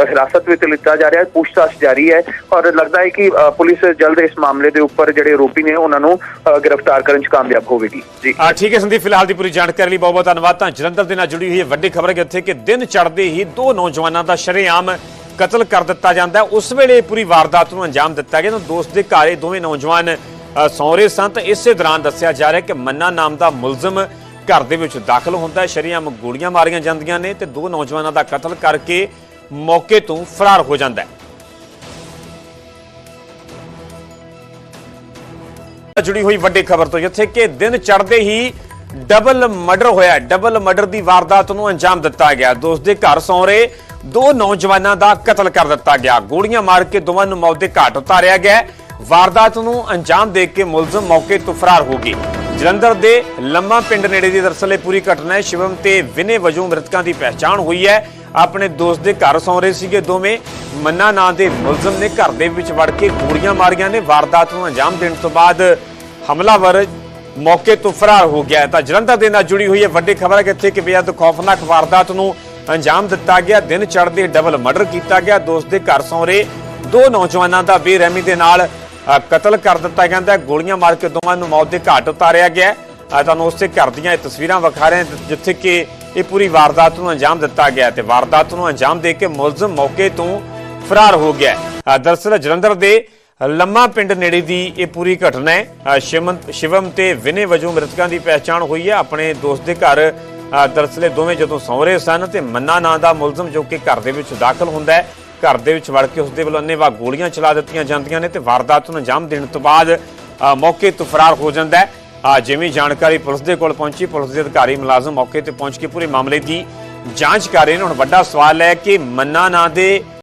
ਹਿਰਾਸਤ ਵਿੱਚ ਲਿੱਤਾ ਜਾ ਰਿਹਾ ਹੈ ਪੁੱਛਤਾਛ ਜਾਰੀ ਹੈ। ਔਰ ਲੱਗਦਾ ਹੈ ਕਿ ਪੁਲਿਸ ਜਲਦ ਇਸ ਮਾਮਲੇ ਦੇ ਉੱਪਰ ਜਿਹੜੇ ਆਰੋਪੀ ਨੇ ਉਹਨਾਂ ਨੂੰ ਗ੍ਰਿਫਤਾਰ ਕਰਨ 'ਚ ਕਾਮਯਾਬ ਹੋਵੇਗੀ। ਜੀ। ਆ ਠੀਕ ਹੈ ਸੰਦੀਪ ਫਿਲਹਾਲ ਦੀ ਪੂਰੀ ਜਾਣਕਾਰੀ ਲਈ ਬਹੁਤ ਬਹੁਤ ਧੰਨਵਾਦ। ਤਾਂ ਜਲੰਧਰ ਦੇ ਨਾਲ ਜੁੜੀ ਹੋਈ ਹੈ ਵੱਡੀ ਖਬਰ ਹੈ ਕਿ ਇੱਥੇ ਕਿ ਦਿਨ ਚੜ੍ਹਦੇ ਹੀ ਦੋ ਨੌਜਵਾਨਾਂ ਦਾ ਸ਼ਰੇਆਮ ਕਤਲ ਕਰ ਦਿੱਤਾ ਜਾਂਦਾ ਉਸ ਵੇਲੇ ਪੂਰੀ ਵਾਰਦਾਤ ਨੂੰ ਅੰਜਾਮ ਦਿੱਤਾ ਗਿਆ। ਤਾਂ ਦੋਸਤ ਦੇ ਘਰ ਇਹ ਦੋਵੇਂ ਨੌਜਵਾਨ ਅ, ਸਨ। ਤਾਂ ਇਸੇ ਦੌਰਾਨ ਦੱਸਿਆ ਜਾ ਰਿਹਾ ਕਿ ਮੰਨਾ ਨਾਮ ਦਾ ਮੁਲਜ਼ਮ ਘਰ ਦੇ ਵਿੱਚ ਦਾਖਲ ਹੁੰਦਾ ਹੈ। ਗੋਲੀਆਂ ਮਾਰੀਆਂ ਜਾਂਦੀਆਂ ਨੇ ਤੇ ਦੋ ਨੌਜਵਾਨਾਂ ਦਾ ਕਤਲ ਕਰਕੇ ਮੌਕੇ ਤੋਂ ਫਰਾਰ ਹੋ ਜਾਂਦਾ ਹੈ। ਜੁੜੀ ਹੋਈ ਵੱਡੀ ਖਬਰ ਤੋਂ ਜਿੱਥੇ ਕਿ ਦਿਨ ਚੜ੍ਹਦੇ ਹੀ ਡਬਲ ਮਰਡਰ ਹੋਇਆ। ਡਬਲ ਮਰਡਰ ਦੀ ਵਾਰਦਾਤ ਨੂੰ ਅੰਜਾਮ ਦਿੱਤਾ ਗਿਆ। ਦੋਸਤ ਦੇ ਘਰ ਸੌਂ ਰਹੇ ਦੋ ਨੌਜਵਾਨਾਂ ਦਾ ਕਤਲ ਕਰ ਦਿੱਤਾ ਗਿਆ। ਗੋਲੀਆਂ ਮਾਰ ਕੇ ਦੋਵਾਂ ਨੂੰ ਮੌਤ ਦੇ ਘਾਟ ਉਤਾਰਿਆ ਗਿਆ। ਵਾਰਦਾਤ ਨੂੰ ਅੰਜਾਮ ਦੇ ਕੇ ਮੁਲਜ਼ਮ ਮੌਕੇ ਤੋਂ ਫਰਾਰ ਹੋ ਗਏ। ਜਲੰਧਰ ਦੇ ਲੰਮਾ ਪਿੰਡ ਨੇੜੇ ਦੀ ਦਰਅਸਲ ਇਹ ਪੂਰੀ ਘਟਨਾ ਹੈ। ਸ਼ਿਵਮ ਤੇ ਵਿਨੇ ਵਜੋਂ ਮ੍ਰਿਤਕਾਂ ਦੀ ਪਹਿਚਾਣ ਹੋਈ ਹੈ। ਆਪਣੇ ਦੋਸਤ ਦੇ ਘਰ ਸੌਂ ਰਹੇ ਸੀਗੇ ਦੋਵੇਂ। ਮੰਨਾ ਨਾਂ ਦੇ ਮੁਲਜ਼ਮ ਨੇ ਘਰ ਦੇ ਵਿੱਚ ਵੜ ਕੇ ਗੋਲੀਆਂ ਮਾਰੀਆਂ ਨੇ। ਵਾਰਦਾਤ ਨੂੰ ਅੰਜਾਮ ਦੇਣ ਤੋਂ ਬਾਅਦ ਹਮਲਾਵਰ ਮੌਕੇ ਤੋਂ ਫਰਾਰ ਹੋ ਗਿਆ ਤਾਂ ਜਲੰਧਰ ਦੇ ਨਾਲ ਜੁੜੀ ਹੋਈ ਹੈ ਵੱਡੀ ਖਬਰ ਹੈ ਕਿ ਇੱਥੇ ਕਿ ਬੇहद ਖੌਫਨਾਕ ਵਾਰਦਾਤ ਨੂੰ ਅੰਜਾਮ ਦਿੱਤਾ ਗਿਆ। ਦਿਨ ਚੜ੍ਹਦੇ ਡਬਲ ਮਰਡਰ ਕੀਤਾ ਗਿਆ। ਦੋਸਤ ਦੇ ਘਰ ਸੌਂ ਦੋ ਨੌਜਵਾਨਾਂ ਦਾ ਬੇਰਹਿਮੀ ਦੇ ਨਾਲ ਕਤਲ ਕਰ ਦਿੱਤਾ ਜਾਂਦਾ ਗੋਲੀਆਂ ਮਾਰ ਕੇ ਦੋਵਾਂ ਨੂੰ ਮੌਤ ਦੇ ਘਾਟ ਉਤਾਰਿਆ ਗਿਆ ਤੁਹਾਨੂੰ ਉਸੇ ਘਰ ਦੀਆਂ ਇਹ ਤਸਵੀਰਾਂ ਵਿਖਾ ਰਹੇ ਜਿੱਥੇ ਕਿ ਇਹ ਪੂਰੀ ਵਾਰਦਾਤ ਨੂੰ ਅੰਜਾਮ ਦਿੱਤਾ ਗਿਆ ਤੇ ਵਾਰਦਾਤ ਨੂੰ ਅੰਜਾਮ ਦੇ ਕੇ ਮੁਲਜ਼ਮ ਮੌਕੇ ਤੋਂ ਫਰਾਰ ਹੋ ਗਿਆ ਹੈ। ਦਰਅਸਲ ਜਲੰਧਰ ਦੇ ਲੰਮਾ ਪਿੰਡ ਨੇੜੇ ਦੀ ਇਹ ਪੂਰੀ ਘਟਨਾ ਹੈ। ਅ, ਸ਼ਿਵਮ ਸ਼ਿਵਮ ਤੇ ਵਿਨੇ ਵਜੋਂ ਮ੍ਰਿਤਕਾਂ ਦੀ ਪਹਿਚਾਣ ਹੋਈ ਹੈ। ਆਪਣੇ ਦੋਸਤ ਦੇ ਘਰ ਅ, ਦਰਅਸਲ ਦੋਵੇਂ ਜਦੋਂ ਸੌਂ ਰਹੇ ਸਨ ਤੇ ਮੰਨਾ ਨਾਂ ਦਾ ਮੁਲਜ਼ਮ ਜੋ ਕਿ ਘਰ ਦੇ ਵਿੱਚ ਦਾਖਲ ਹੁੰਦਾ ਹੈ ਘਰ ਦੇ ਵਿੱਚ ਵੜ ਕੇ ਉਸ ਦੇ ਵੱਲੋਂ ਅੰਨ੍ਹੇਵਾਹ ਗੋਲੀਆਂ ਚਲਾ ਦਿੱਤੀਆਂ ਜਾਂਦੀਆਂ ਨੇ ਤੇ ਵਾਰਦਾਤ ਨੂੰ ਅੰਜਾਮ ਦੇਣ ਤੋਂ ਬਾਅਦ ਮੌਕੇ ਤੋਂ ਫਰਾਰ ਹੋ ਜਾਂਦਾ ਹੈ। ਜਿਵੇਂ ਜਾਣਕਾਰੀ ਪੁਲਿਸ ਦੇ ਕੋਲ ਪਹੁੰਚੀ ਪੁਲਿਸ ਦੇ ਅਧਿਕਾਰੀ ਮੁਲਾਜ਼ਮ ਮੌਕੇ ਤੇ ਪਹੁੰਚ ਕੇ ਪੂਰੇ ਮਾਮਲੇ ਦੀ ਜਾਂਚ ਕਰ ਰਹੇ ਨੇ। ਹੁਣ ਵੱਡਾ ਸਵਾਲ ਹੈ ਕਿ ਮੰਨਾ ਨਾਂ ਦੇ